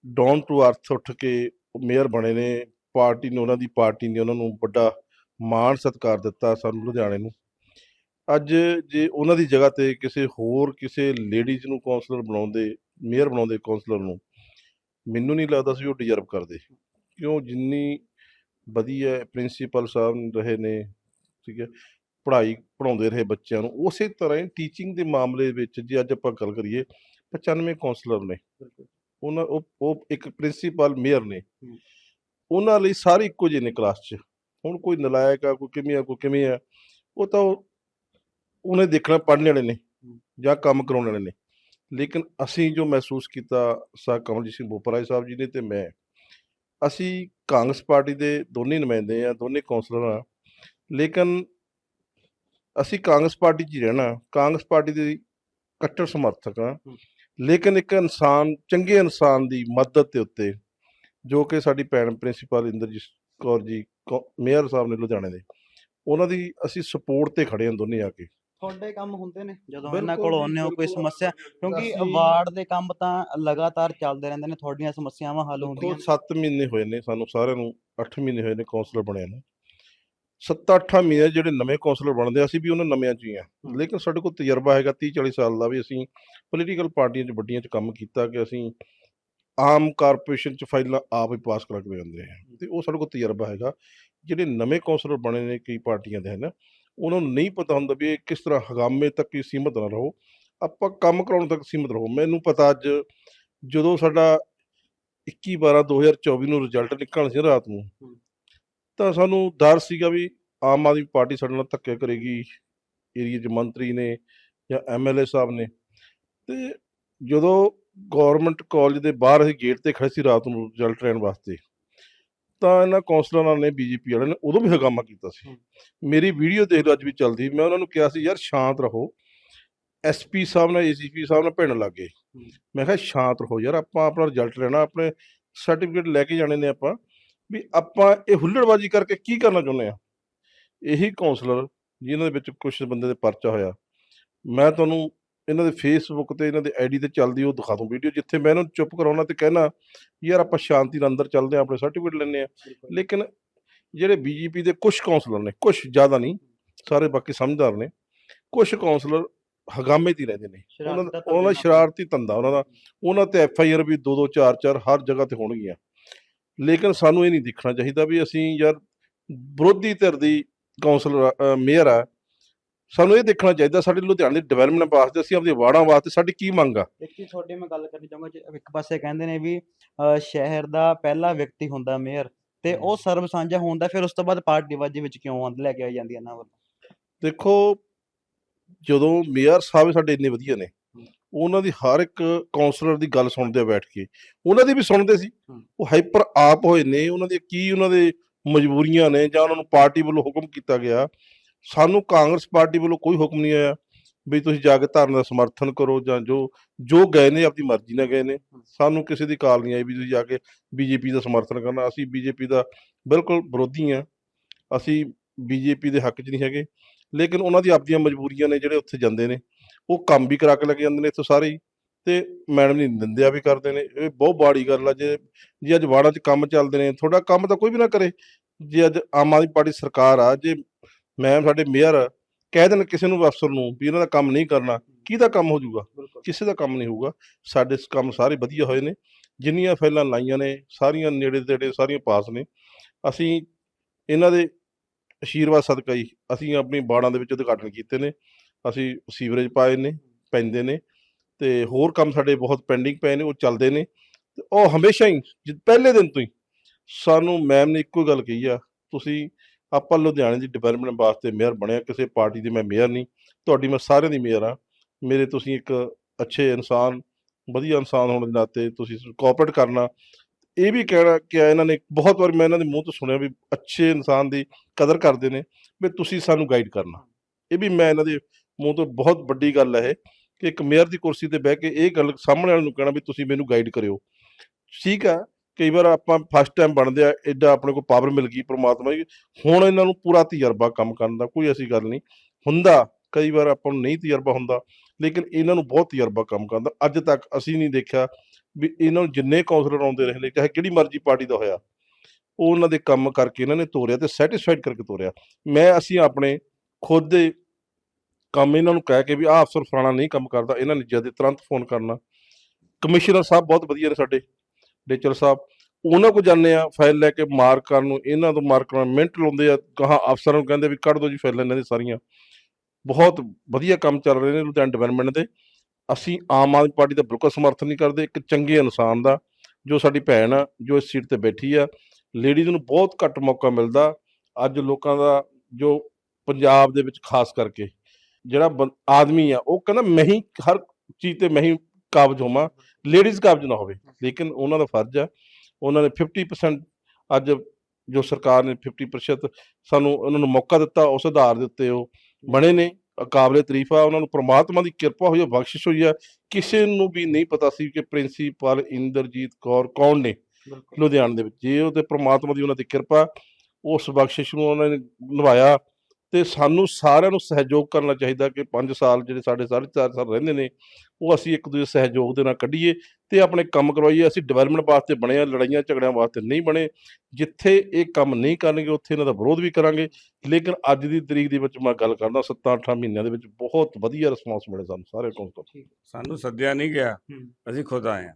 ਡਾਊਨ ਟੂ ਅਰਥ ਉੱਠ ਕੇ ਉਹ ਮੇਅਰ ਬਣੇ ਨੇ, ਪਾਰਟੀ ਨੇ ਉਹਨਾਂ ਦੀ ਪਾਰਟੀ ਨੇ ਉਹਨਾਂ ਨੂੰ ਵੱਡਾ ਮਾਣ ਸਤਿਕਾਰ ਦਿੱਤਾ ਸਾਨੂੰ ਲੁਧਿਆਣੇ ਨੂੰ। ਅੱਜ ਜੇ ਉਹਨਾਂ ਦੀ ਜਗ੍ਹਾ ਤੇ ਕਿਸੇ ਹੋਰ ਕਿਸੇ ਲੇਡੀਜ਼ ਨੂੰ ਕਾਉਂਸਲਰ ਬਣਾਉਂਦੇ ਮੇਅਰ ਬਣਾਉਂਦੇ ਕਾਉਂਸਲਰ ਨੂੰ ਮੈਨੂੰ ਨਹੀਂ ਲੱਗਦਾ ਸੀ ਉਹ ਡਿਜ਼ਰਵ ਕਰਦੇ। ਕਿਉਂ? ਜਿੰਨੀ ਵਧੀਆ ਪ੍ਰਿੰਸੀਪਲ ਸਾਹਿਬ ਰਹੇ ਨੇ ਠੀਕ ਹੈ ਪੜ੍ਹਾਈ ਪੜਾਉਂਦੇ ਰਹੇ ਬੱਚਿਆਂ ਨੂੰ ਉਸੇ ਤਰ੍ਹਾਂ ਹੀ ਟੀਚਿੰਗ ਦੇ ਮਾਮਲੇ ਵਿੱਚ ਜੇ ਅੱਜ ਆਪਾਂ ਗੱਲ ਕਰੀਏ 95 ਕਾਉਂਸਲਰ ਨੇ। ਉਹਨਾਂ ਉਹ ਇੱਕ ਪ੍ਰਿੰਸੀਪਲ ਮੇਅਰ ਨੇ। ਉਹਨਾਂ ਲਈ ਸਾਰੇ ਇੱਕੋ ਜਿਹੇ ਨੇ ਕਲਾਸ 'ਚ। ਹੁਣ ਕੋਈ ਨਲਾਇਕ ਆ ਕੋਈ ਕਿਵੇਂ ਆ ਕੋਈ ਕਿਵੇਂ ਆ ਉਹ ਤਾਂ ਉਹ- ਉਹਨੇ ਦੇਖਣਾ ਪੜ੍ਹਨ ਵਾਲੇ ਨੇ ਜਾਂ ਕੰਮ ਕਰਾਉਣ ਵਾਲੇ ਨੇ। ਲੇਕਿਨ ਅਸੀਂ ਜੋ ਮਹਿਸੂਸ ਕੀਤਾ ਸਾ ਕਮਲਜੀਤ ਸਿੰਘ ਬੋਪਰਾਏ ਸਾਹਿਬ ਜੀ ਨੇ ਤੇ ਮੈਂ ਅਸੀਂ ਕਾਂਗਰਸ ਪਾਰਟੀ ਦੇ ਦੋਨੇ ਨੁਮਾਇੰਦੇ ਆ ਦੋਨੇ ਕੌਂਸਲਰ ਆ ਲੇਕਿਨ ਅਸੀਂ ਕਾਂਗਰਸ ਪਾਰਟੀ 'ਚ ਹੀ ਰਹਿਣਾ ਕਾਂਗਰਸ ਪਾਰਟੀ ਦੇ ਕੱਟੜ ਸਮਰਥਕ ਆ। ਲੇਕਿਨ ਇੱਕ ਇਨਸਾਨ ਚੰਗੇ ਇਨਸਾਨ ਦੀ ਮਦਦ ਦੇ ਉੱਤੇ ਜੋ ਕਿ ਸਾਡੀ ਭੈਣ ਪ੍ਰਿੰਸੀਪਲ ਇੰਦਰਜੀਤ ਕੌਰ ਜੀ ਮੇਅਰ ਸਾਹਿਬ ਨੇ ਲੁਧਿਆਣੇ ਦੇ ਉਹਨਾਂ ਦੀ ਅਸੀਂ ਸਪੋਰਟ ਤੇ ਖੜੇ ਹਾਂ ਦੋਨੇ ਆ ਕੇ ਤੁਹਾਡੇ ਕੰਮ ਹੁੰਦੇ ਨੇ ਜਦੋਂ ਇਹਨਾਂ ਕੋਲ ਆਉਂਦੇ ਹੋ ਕੋਈ। ਸਮੱਸਿਆ? ਕਿਉਂਕਿ ਵਾਰਡ ਦੇ ਕੰਮ ਤਾਂ ਲਗਾਤਾਰ ਚੱਲਦੇ ਰਹਿੰਦੇ ਨੇ ਤੁਹਾਡੀਆਂ ਸਮੱਸਿਆਵਾਂ ਹੱਲ ਹੁੰਦੀਆਂ ਦੇਖੋ ਨੇ। 7 ਮਹੀਨੇ ਹੋਏ ਨੇ ਸਾਨੂੰ ਸਾਰਿਆਂ ਨੂੰ 8 ਮਹੀਨੇ ਹੋਏ ਨੇ ਕਾਉਂਸਲਰ ਬਣਿਆ ਨੂੰ। 7-8 ਮਹੀਨੇ ਜਿਹੜੇ ਨਵੇਂ ਕਾਉਂਸਲਰ ਬਣਦੇ ਅਸੀਂ ਵੀ ਉਹਨਾਂ ਨਵਿਆਂ ਚ ਹੀ ਆ। ਲੇਕਿਨ ਸਾਡੇ ਕੋਲ ਤਜਰਬਾ ਹੈਗਾ 30-40 ਸਾਲ ਦਾ ਵੀ ਅਸੀਂ ਪੋਲੀਟੀਕਲ ਪਾਰਟੀਆਂ ਚ ਵੱਡੀਆਂ ਚ ਕੰਮ ਕੀਤਾ ਕਿ ਅਸੀਂ ਆਮ ਕਾਰਪੋਰੇਸ਼ਨ ਚ ਫਾਈਲਾਂ ਆਪ ਹੀ ਪਾਸ ਕਰਾ ਕੇ ਜਾਂਦੇ ਆ। ਤੇ ਉਹ ਸਾਡੇ ਕੋਲ ਤਜਰਬਾ ਹੈਗਾ। ਜਿਹੜੇ ਨਵੇਂ ਕਾਉਂਸਲਰ ਬਣੇ ਨੇ ਕਈ ਪਾਰਟੀਆਂ ਦੇ ਹਨ ਉਹਨਾਂ ਨੂੰ ਨਹੀਂ ਪਤਾ ਹੁੰਦਾ ਵੀ ਇਹ ਕਿਸ ਤਰ੍ਹਾਂ ਹਗਾਮੇ ਤੱਕ ਹੀ ਸੀਮਤ ਨਾ ਰਹੋ। ਆਪਾਂ ਕੰਮ ਕਰਾਉਣ ਤੱਕ ਸੀਮਤ ਰਹੋ। ਮੈਨੂੰ ਪਤਾ ਅੱਜ ਜਦੋਂ ਸਾਡਾ 21 12 2024 ਨੂੰ ਰਿਜ਼ਲਟ ਨਿਕਲਣ ਸੀ ਰਾਤ ਨੂੰ। ਤਾਂ ਸਾਨੂੰ ਡਰ ਸੀਗਾ ਵੀ ਆਮ ਆਦਮੀ ਪਾਰਟੀ ਸਾਡੇ ਨਾਲ ਧੱਕੇ ਕਰੇਗੀ ਏਰੀਆ 'ਚ ਮੰਤਰੀ ਨੇ ਜਾਂ ਐਮਐਲਏ ਸਾਹਿਬ ਨੇ। ਤੇ ਜਦੋਂ ਗਵਰਨਮੈਂਟ ਕਾਲਜ ਦੇ ਬਾਹਰ ਅਸੀਂ ਗੇਟ ਤੇ ਖੜੇ ਸੀ ਰਾਤ ਨੂੰ ਰਿਜ਼ਲਟ ਲੈਣ ਵਾਸਤੇ ਤਾਂ ਇਹਨਾਂ ਕੌਂਸਲਰਾਂ ਨੇ ਬੀਜੇਪੀ ਵਾਲਿਆਂ ਨੇ ਉਦੋਂ ਵੀ ਹਗਾਮਾ ਕੀਤਾ ਸੀ। ਮੇਰੀ ਵੀਡੀਓ ਦੇਖ ਲਓ ਅੱਜ ਵੀ ਚੱਲਦੀ। ਮੈਂ ਉਹਨਾਂ ਨੂੰ ਕਿਹਾ ਸੀ ਯਾਰ ਸ਼ਾਂਤ ਰਹੋ। ਐਸਪੀ ਸਾਹਿਬ ਨਾਲ ਏਸੀਪੀ ਸਾਹਿਬ ਨਾਲ ਭਿੜਨ ਲੱਗ ਗਏ। ਮੈਂ ਕਿਹਾ ਸ਼ਾਂਤ ਰਹੋ ਯਾਰ ਆਪਾਂ ਆਪਣਾ ਰਿਜ਼ਲਟ ਲੈਣਾ ਆਪਣੇ ਸਰਟੀਫਿਕੇਟ ਲੈ ਕੇ ਜਾਣੇ ਨੇ ਆਪਾਂ। ਵੀ ਆਪਾਂ ਇਹ ਹੁੱਲੜਬਾਜ਼ੀ ਕਰਕੇ ਕੀ ਕਰਨਾ ਚਾਹੁੰਦੇ ਆ? ਇਹੀ ਕਾਉਂਸਲਰ ਜਿਨ੍ਹਾਂ ਦੇ ਵਿੱਚ ਕੁਝ ਬੰਦੇ ਦੇ ਪਰਚਾ ਹੋਇਆ। ਮੈਂ ਤੁਹਾਨੂੰ ਇਹਨਾਂ ਦੇ ਫੇਸਬੁੱਕ ਤੇ ਇਹਨਾਂ ਦੇ ਆਈਡੀ ਤੇ ਚੱਲਦੀ ਉਹ ਦਿਖਾ ਦੂੰ ਵੀਡੀਓ ਜਿੱਥੇ ਮੈਂ ਇਹਨਾਂ ਨੂੰ ਚੁੱਪ ਕਰਾਉਣਾ ਤੇ ਕਹਿਣਾ ਯਾਰ ਆਪਾਂ ਸ਼ਾਂਤੀ ਨਾਲ ਅੰਦਰ ਚੱਲਦੇ ਆ ਆਪਣੇ ਸਰਟੀਫਿਕੇਟ ਲੈਣੇ ਆ ਲੇਕਿਨ ਜਿਹੜੇ ਬੀਜੇਪੀ ਦੇ ਕੁਝ ਕਾਉਂਸਲਰ ਨੇ ਕੁਝ ਜ਼ਿਆਦਾ ਨਹੀਂ ਸਾਰੇ ਬਾਕੀ ਸਮਝਦਾਰ ਨੇ ਕੁਝ ਕਾਉਂਸਲਰ ਹਗਾਮੇ 'ਤੇ ਰਹਿੰਦੇ ਨੇ। ਉਹਨਾਂ ਦਾ ਉਹਨਾਂ ਦਾ ਸ਼ਰਾਰਤੀ ਧੰਦਾ ਉਹਨਾਂ ਦਾ ਉਹਨਾਂ ਤੇ ਐਫ ਆਈ ਆਰ ਵੀ 2 2 4 4 ਹਰ ਜਗ੍ਹਾ ਤੇ ਹੋਣਗੀਆਂ। ਲੇਕਿਨ ਸਾਨੂੰ ਇਹ ਨਹੀਂ ਦੇਖਣਾ ਚਾਹੀਦਾ ਵੀ ਅਸੀਂ ਯਾਰ ਵਿਰੋਧੀ ਧਿਰ ਦੀ ਕਾਉਂਸਲਰ ਮੇਅਰ ਆ ਸਾਨੂੰ ਇਹ ਦੇਖਣਾ ਚਾਹੀਦਾ ਸਾਡੇ ਲੁਧਿਆਣੇ ਦੀ ਡਿਵੈਲਪਮੈਂਟ ਵਾਸਤੇ ਅਸੀਂ ਆਪਣੀ ਵਾਰਡਾਂ ਵਾਸਤੇ ਸਾਡੀ ਕੀ ਮੰਗ ਆ? ਇੱਕ ਚੀਜ਼ ਤੁਹਾਡੇ ਮੈਂ ਗੱਲ ਕਰਨੀ ਚਾਹੂੰਗਾ ਜੀ, ਇੱਕ ਪਾਸੇ ਕਹਿੰਦੇ ਨੇ ਵੀ ਸ਼ਹਿਰ ਦਾ ਪਹਿਲਾ ਵਿਅਕਤੀ ਹੁੰਦਾ ਮੇਅਰ ਤੇ ਉਹ ਸਰਬ ਸਾਂਝਾ ਹੁੰਦਾ ਫਿਰ ਉਸ ਤੋਂ ਬਾਅਦ ਪਾਰਟੀ ਵਾਜੀ ਵਿੱਚ ਕਿਉਂ ਆਉਂਦ ਲੈ ਕੇ ਆਈ ਜਾਂਦੀ ਇਹਨਾਂ ਵੱਲੋਂ? ਦੇਖੋ ਜਦੋਂ ਮੇਅਰ ਸਾਹਿਬ ਸਾਡੇ ਇੰਨੇ ਵਧੀਆ ਨੇ ਉਹਨਾਂ ਦੀ ਹਰ ਇੱਕ ਕਾਉਂਸਲਰ ਦੀ ਗੱਲ ਸੁਣਦੇ ਆ ਬੈਠ ਕੇ ਉਹਨਾਂ ਦੀ ਵੀ ਸੁਣਦੇ ਸੀ। ਉਹ ਹਾਈਪਰ ਆਪ ਹੋਏ ਨੇ ਉਹਨਾਂ ਦੀ ਕੀ ਉਹਨਾਂ ਦੇ ਮਜਬੂਰੀਆਂ ਨੇ ਜਾਂ ਉਹਨਾਂ ਨੂੰ ਪਾਰਟੀ ਵੱਲੋਂ ਹੁਕਮ ਕੀਤਾ ਗਿਆ ਸਾਨੂੰ ਕਾਂਗਰਸ ਪਾਰਟੀ ਵੱਲੋਂ ਕੋਈ ਹੁਕਮ ਨਹੀਂ ਆਇਆ ਵੀ ਤੁਸੀਂ ਜਾ ਕੇ ਧਰਨੇ ਦਾ ਸਮਰਥਨ ਕਰੋ ਜਾਂ ਜੋ ਜੋ ਗਏ ਨੇ ਆਪਣੀ ਮਰਜ਼ੀ ਨਾਲ ਗਏ ਨੇ। ਸਾਨੂੰ ਕਿਸੇ ਦੀ ਕਾਲ ਨਹੀਂ ਆਈ ਵੀ ਤੁਸੀਂ ਜਾ ਕੇ ਬੀਜੇਪੀ ਦਾ ਸਮਰਥਨ ਕਰਨਾ। ਅਸੀਂ ਬੀਜੇਪੀ ਦਾ ਬਿਲਕੁਲ ਵਿਰੋਧੀ ਆ ਅਸੀਂ ਬੀਜੇਪੀ ਦੇ ਹੱਕ 'ਚ ਨਹੀਂ ਹੈਗੇ। ਲੇਕਿਨ ਉਹਨਾਂ ਦੀ ਆਪਦੀਆਂ ਮਜਬੂਰੀਆਂ ਨੇ ਜਿਹੜੇ ਉੱਥੇ ਜਾਂਦੇ ਨੇ ਉਹ ਕੰਮ ਵੀ ਕਰਾ ਕੇ ਲੈ ਕੇ ਜਾਂਦੇ ਨੇ ਇੱਥੋਂ ਸਾਰੇ ਹੀ। ਤੇ ਮੈਡਮ ਦੀ ਨਿੰਦਿਆ ਵੀ ਕਰਦੇ ਨੇ। ਇਹ ਬਹੁਤ ਬਾੜੀ ਗੱਲ ਆ। ਜੇ ਜੇ ਅੱਜ ਵਾੜਾਂ 'ਚ ਕੰਮ ਚੱਲਦੇ ਨੇ ਤੁਹਾਡਾ ਕੰਮ ਤਾਂ ਕੋਈ ਵੀ ਨਾ ਕਰੇ। ਜੇ ਅੱਜ ਆਮ ਆਦਮੀ ਪਾਰਟੀ ਸਰਕਾਰ ਆ ਜੇ ਮੈਂ ਸਾਡੇ ਮੇਅਰ ਕਹਿ ਦੇਣ ਕਿਸੇ ਨੂੰ ਅਫਸਰ ਨੂੰ ਵੀ ਇਹਨਾਂ ਦਾ ਕੰਮ ਨਹੀਂ ਕਰਨਾ ਕਿਹਦਾ ਕੰਮ ਹੋ ਜਾਊਗਾ? ਕਿਸੇ ਦਾ ਕੰਮ ਨਹੀਂ ਹੋਊਗਾ। ਸਾਡੇ ਕੰਮ ਸਾਰੇ ਵਧੀਆ ਹੋਏ ਨੇ ਜਿੰਨੀਆਂ ਫਾਈਲਾਂ ਲਾਈਆਂ ਨੇ ਸਾਰੀਆਂ ਨੇੜੇ ਤੇੜੇ ਸਾਰੀਆਂ ਪਾਸ ਨੇ। ਅਸੀਂ ਇਹਨਾਂ ਦੇ ਆਸ਼ੀਰਵਾਦ ਸਦਕਾ ਹੀ ਅਸੀਂ ਆਪਣੀ ਬਾੜਾਂ ਦੇ ਵਿੱਚ ਉਦਘਾਟਨ ਕੀਤੇ ਨੇ। ਅਸੀਂ ਸੀਵਰੇਜ ਪਾਏ ਨੇ ਪੈਂਦੇ ਨੇ ਤੇ ਹੋਰ ਕੰਮ ਸਾਡੇ ਬਹੁਤ ਪੈਂਡਿੰਗ ਪਏ ਨੇ ਉਹ ਚੱਲਦੇ ਨੇ। ਉਹ ਹਮੇਸ਼ਾ ਹੀ ਪਹਿਲੇ ਦਿਨ ਤੋਂ ਹੀ ਸਾਨੂੰ ਮੈਮ ਨੇ ਇੱਕੋ ਗੱਲ ਕਹੀ ਆ ਤੁਸੀਂ ਆਪਾਂ ਲੁਧਿਆਣੇ ਦੀ ਡਿਵੈਲਪਮੈਂਟ ਵਾਸਤੇ ਮੇਅਰ ਬਣਿਆ, ਕਿਸੇ ਪਾਰਟੀ ਦੀ ਮੈਂ ਮੇਅਰ ਨਹੀਂ, ਤੁਹਾਡੀ ਮੈਂ ਸਾਰਿਆਂ ਦੀ ਮੇਅਰ ਆ ਮੇਰੇ ਤੁਸੀਂ ਇੱਕ ਅੱਛੇ ਇਨਸਾਨ, ਵਧੀਆ ਇਨਸਾਨ ਹੋਣ ਦੇ ਨਾਤੇ ਤੁਸੀਂ ਕੋਆਪਰੇਟ ਕਰਨਾ। ਇਹ ਵੀ ਕਹਿਣਾ ਕਿ ਇਹਨਾਂ ਨੇ ਬਹੁਤ ਵਾਰ ਮੈਂ ਇਹਨਾਂ ਦੇ ਮੂੰਹ ਤੋਂ ਸੁਣਿਆ ਵੀ ਅੱਛੇ ਇਨਸਾਨ ਦੀ ਕਦਰ ਕਰਦੇ ਨੇ, ਵੀ ਤੁਸੀਂ ਸਾਨੂੰ ਗਾਈਡ ਕਰਨਾ। ਇਹ ਵੀ ਮੈਂ ਇਹਨਾਂ ਦੇ ਮੂੰਹ ਤੋਂ ਬਹੁਤ ਵੱਡੀ ਗੱਲ ਹੈ ਇਹ, ਕਿ ਇੱਕ ਮੇਅਰ ਦੀ ਕੁਰਸੀ ਤੇ ਬਹਿ ਕੇ ਇਹ ਗੱਲ ਸਾਹਮਣੇ ਵਾਲੇ ਨੂੰ ਕਹਿਣਾ ਵੀ ਤੁਸੀਂ ਮੈਨੂੰ ਗਾਈਡ ਕਰਿਓ। ਠੀਕ ਆ ਕਈ ਵਾਰ ਆਪਾਂ ਫਸਟ ਟਾਈਮ ਬਣਦੇ ਆ ਐਡਾ ਆਪਣੇ ਕੋਲ ਪਾਵਰ ਮਿਲ ਗਈ ਪ੍ਰਮਾਤਮਾ ਦੀ, ਹੁਣ ਇਹਨਾਂ ਨੂੰ ਪੂਰਾ ਤਜਰਬਾ ਕੰਮ ਕਰਨ ਦਾ ਕੋਈ ਐਸੀ ਗੱਲ ਨਹੀਂ। ਹੁੰਦਾ, ਕਈ ਵਾਰ ਆਪਾਂ ਨੂੰ ਨਹੀਂ ਤਜਰਬਾ ਹੁੰਦਾ, ਲੇਕਿਨ ਇਹਨਾਂ ਨੂੰ ਬਹੁਤ ਤਜਰਬਾ ਕੰਮ ਕਰਨ ਦਾ। ਅੱਜ ਤੱਕ ਅਸੀਂ ਨਹੀਂ ਦੇਖਿਆ ਵੀ ਇਹਨਾਂ ਨੂੰ ਜਿੰਨੇ ਕਾਉਂਸਲਰ ਆਉਂਦੇ ਰਹੇ ਨੇ, ਚਾਹੇ ਕਿਹੜੀ ਮਰਜ਼ੀ ਪਾਰਟੀ ਦਾ ਹੋਇਆ, ਉਹ ਉਹਨਾਂ ਦੇ ਕੰਮ ਕਰਕੇ ਇਹਨਾਂ ਨੇ ਤੋਰਿਆ ਤੇ ਸੈਟੀਸਫਾਈਡ ਕਰਕੇ ਤੋਰਿਆ। ਮੈਂ, ਅਸੀਂ ਆਪਣੇ ਖੁਦ ਦੇ ਕੰਮ ਇਹਨਾਂ ਨੂੰ ਕਹਿ ਕੇ ਵੀ ਆਹ ਅਫਸਰ ਫਲਾਣਾ ਨਹੀਂ ਕੰਮ ਕਰਦਾ, ਇਹਨਾਂ ਨੇ ਜਦ ਤੁਰੰਤ ਫੋਨ ਕਰਨਾ। ਕਮਿਸ਼ਨਰ ਸਾਹਿਬ ਬਹੁਤ ਵਧੀਆ ਨੇ ਸਾਡੇ। ਡੇਚਲ ਸਾਹਿਬ, ਉਹਨਾਂ ਕੋ ਜਾਂਦੇ ਆ ਫਾਈਲ ਲੈ ਕੇ ਮਾਰਕ ਕਰਨ ਨੂੰ, ਇਹਨਾਂ ਤੋਂ ਮਾਰਕ ਕਰਨ ਮਿੰਟ ਲਾਉਂਦੇ ਆ, ਕਹਾ ਅਫਸਰਾਂ ਨੂੰ ਕਹਿੰਦੇ ਵੀ ਕੱਢ ਦਿਓ ਜੀ ਫਾਈਲਾਂ ਇਹਨਾਂ ਦੀ ਸਾਰੀਆਂ। ਬਹੁਤ ਵਧੀਆ ਕੰਮ ਚੱਲ ਰਹੇ ਨੇ ਲੁਧਿਆਣਾ ਡਿਵੈਲਪਮੈਂਟ ਦੇ। ਅਸੀਂ ਆਮ ਆਦਮੀ ਪਾਰਟੀ ਦਾ ਬਿਲਕੁਲ ਸਮਰਥਨ ਨਹੀਂ ਕਰਦੇ, ਇੱਕ ਚੰਗੇ ਇਨਸਾਨ ਦਾ, ਜੋ ਸਾਡੀ ਭੈਣ ਆ, ਜੋ ਇਸ ਸੀਟ ਤੇ ਬੈਠੀ ਆ ਲੇਡੀਜ਼ ਨੂੰ ਬਹੁਤ ਘੱਟ ਮੌਕਾ ਮਿਲਦਾ, ਅੱਜ ਲੋਕਾਂ ਦਾ ਜੋ ਪੰਜਾਬ ਦੇ ਵਿੱਚ ਖਾਸ ਕਰਕੇ, ਜਿਹੜਾ ਬੰ- ਆਦਮੀ ਆ, ਉਹ ਕਹਿੰਦਾ ਮੈਂ ਹੀ ਹਰ ਚੀਜ਼ ਤੇ ਮੈਂ ਹੀ ਕਾਬਜ ਹੋਵਾਂ ਲੇਡੀਜ਼ ਕਾਬਜ ਨਾ ਹੋਵੇ। ਲੇਕਿਨ ਉਹਨਾਂ ਦਾ ਫਰਜ਼ ਆ ਉਹਨਾਂ ਨੇ 50% ਅੱਜ ਜੋ ਸਰਕਾਰ ਨੇ 50% ਸਾਨੂੰ ਉਹਨਾਂ ਨੂੰ ਮੌਕਾ ਦਿੱਤਾ ਉਸ ਆਧਾਰ ਦੇ ਉੱਤੇ ਉਹ ਬਣੇ ਨੇ। ਕਾਬਲੇ ਤਾਰੀਫ ਆ ਉਹਨਾਂ ਨੂੰ ਪ੍ਰਮਾਤਮਾ ਦੀ ਕਿਰਪਾ ਹੋਈ ਆ ਬਖਸ਼ਿਸ਼ ਹੋਈ ਆ। ਕਿਸੇ ਨੂੰ ਵੀ ਨਹੀਂ ਪਤਾ ਸੀ ਕਿ ਪ੍ਰਿੰਸੀਪਲ ਇੰਦਰਜੀਤ ਕੌਰ ਕੌਣ ਨੇ ਲੁਧਿਆਣੇ ਦੇ ਵਿੱਚ। ਜੇ ਉਹ ਤੇ ਪ੍ਰਮਾਤਮਾ ਦੀ ਉਹਨਾਂ ਦੀ ਕਿਰਪਾ ਉਸ ਬਖਸ਼ਿਸ਼ ਨੂੰ ਉਹਨਾਂ ਨੇ ਨਿਭਾਇਆ ਤੇ ਸਾਨੂੰ ਸਾਰਿਆਂ ਨੂੰ ਸਹਿਯੋਗ ਕਰਨਾ ਚਾਹੀਦਾ ਕਿ 5 ਸਾਲ ਜਿਹੜੇ ਸਾਡੇ ਸਾਢੇ ਚਾਰ ਸਾਲ ਰਹਿੰਦੇ ਨੇ ਉਹ ਅਸੀਂ ਇੱਕ ਦੂਜੇ ਸਹਿਯੋਗ ਦੇ ਨਾਲ ਕੱਢੀਏ ਤੇ ਆਪਣੇ ਕੰਮ ਕਰਵਾਈਏ। ਅਸੀਂ ਡਿਵੈਲਪਮੈਂਟ ਵਾਸਤੇ ਬਣੇ ਆ ਲੜਾਈਆਂ ਝਗੜਿਆਂ ਵਾਸਤੇ ਨਹੀਂ ਬਣੇ। ਜਿੱਥੇ ਇਹ ਕੰਮ ਨਹੀਂ ਕਰਨਗੇ ਉੱਥੇ ਇਹਨਾਂ ਦਾ ਵਿਰੋਧ ਵੀ ਕਰਾਂਗੇ। ਲੇਕਿਨ ਅੱਜ ਦੀ ਤਰੀਕ ਦੇ ਵਿੱਚ ਮੈਂ ਗੱਲ ਕਰਦਾ 7-8 ਮਹੀਨਿਆਂ ਦੇ ਵਿੱਚ ਬਹੁਤ ਵਧੀਆ ਰਿਸਪਾਂਸ ਮਿਲੇ ਸਾਨੂੰ ਸਾਰੇ ਕੌਂਸਲ ਸਾਨੂੰ ਸੱਦਿਆ ਨਹੀਂ ਗਿਆ। ਅਸੀਂ ਖੁਦ ਆਏ ਹਾਂ।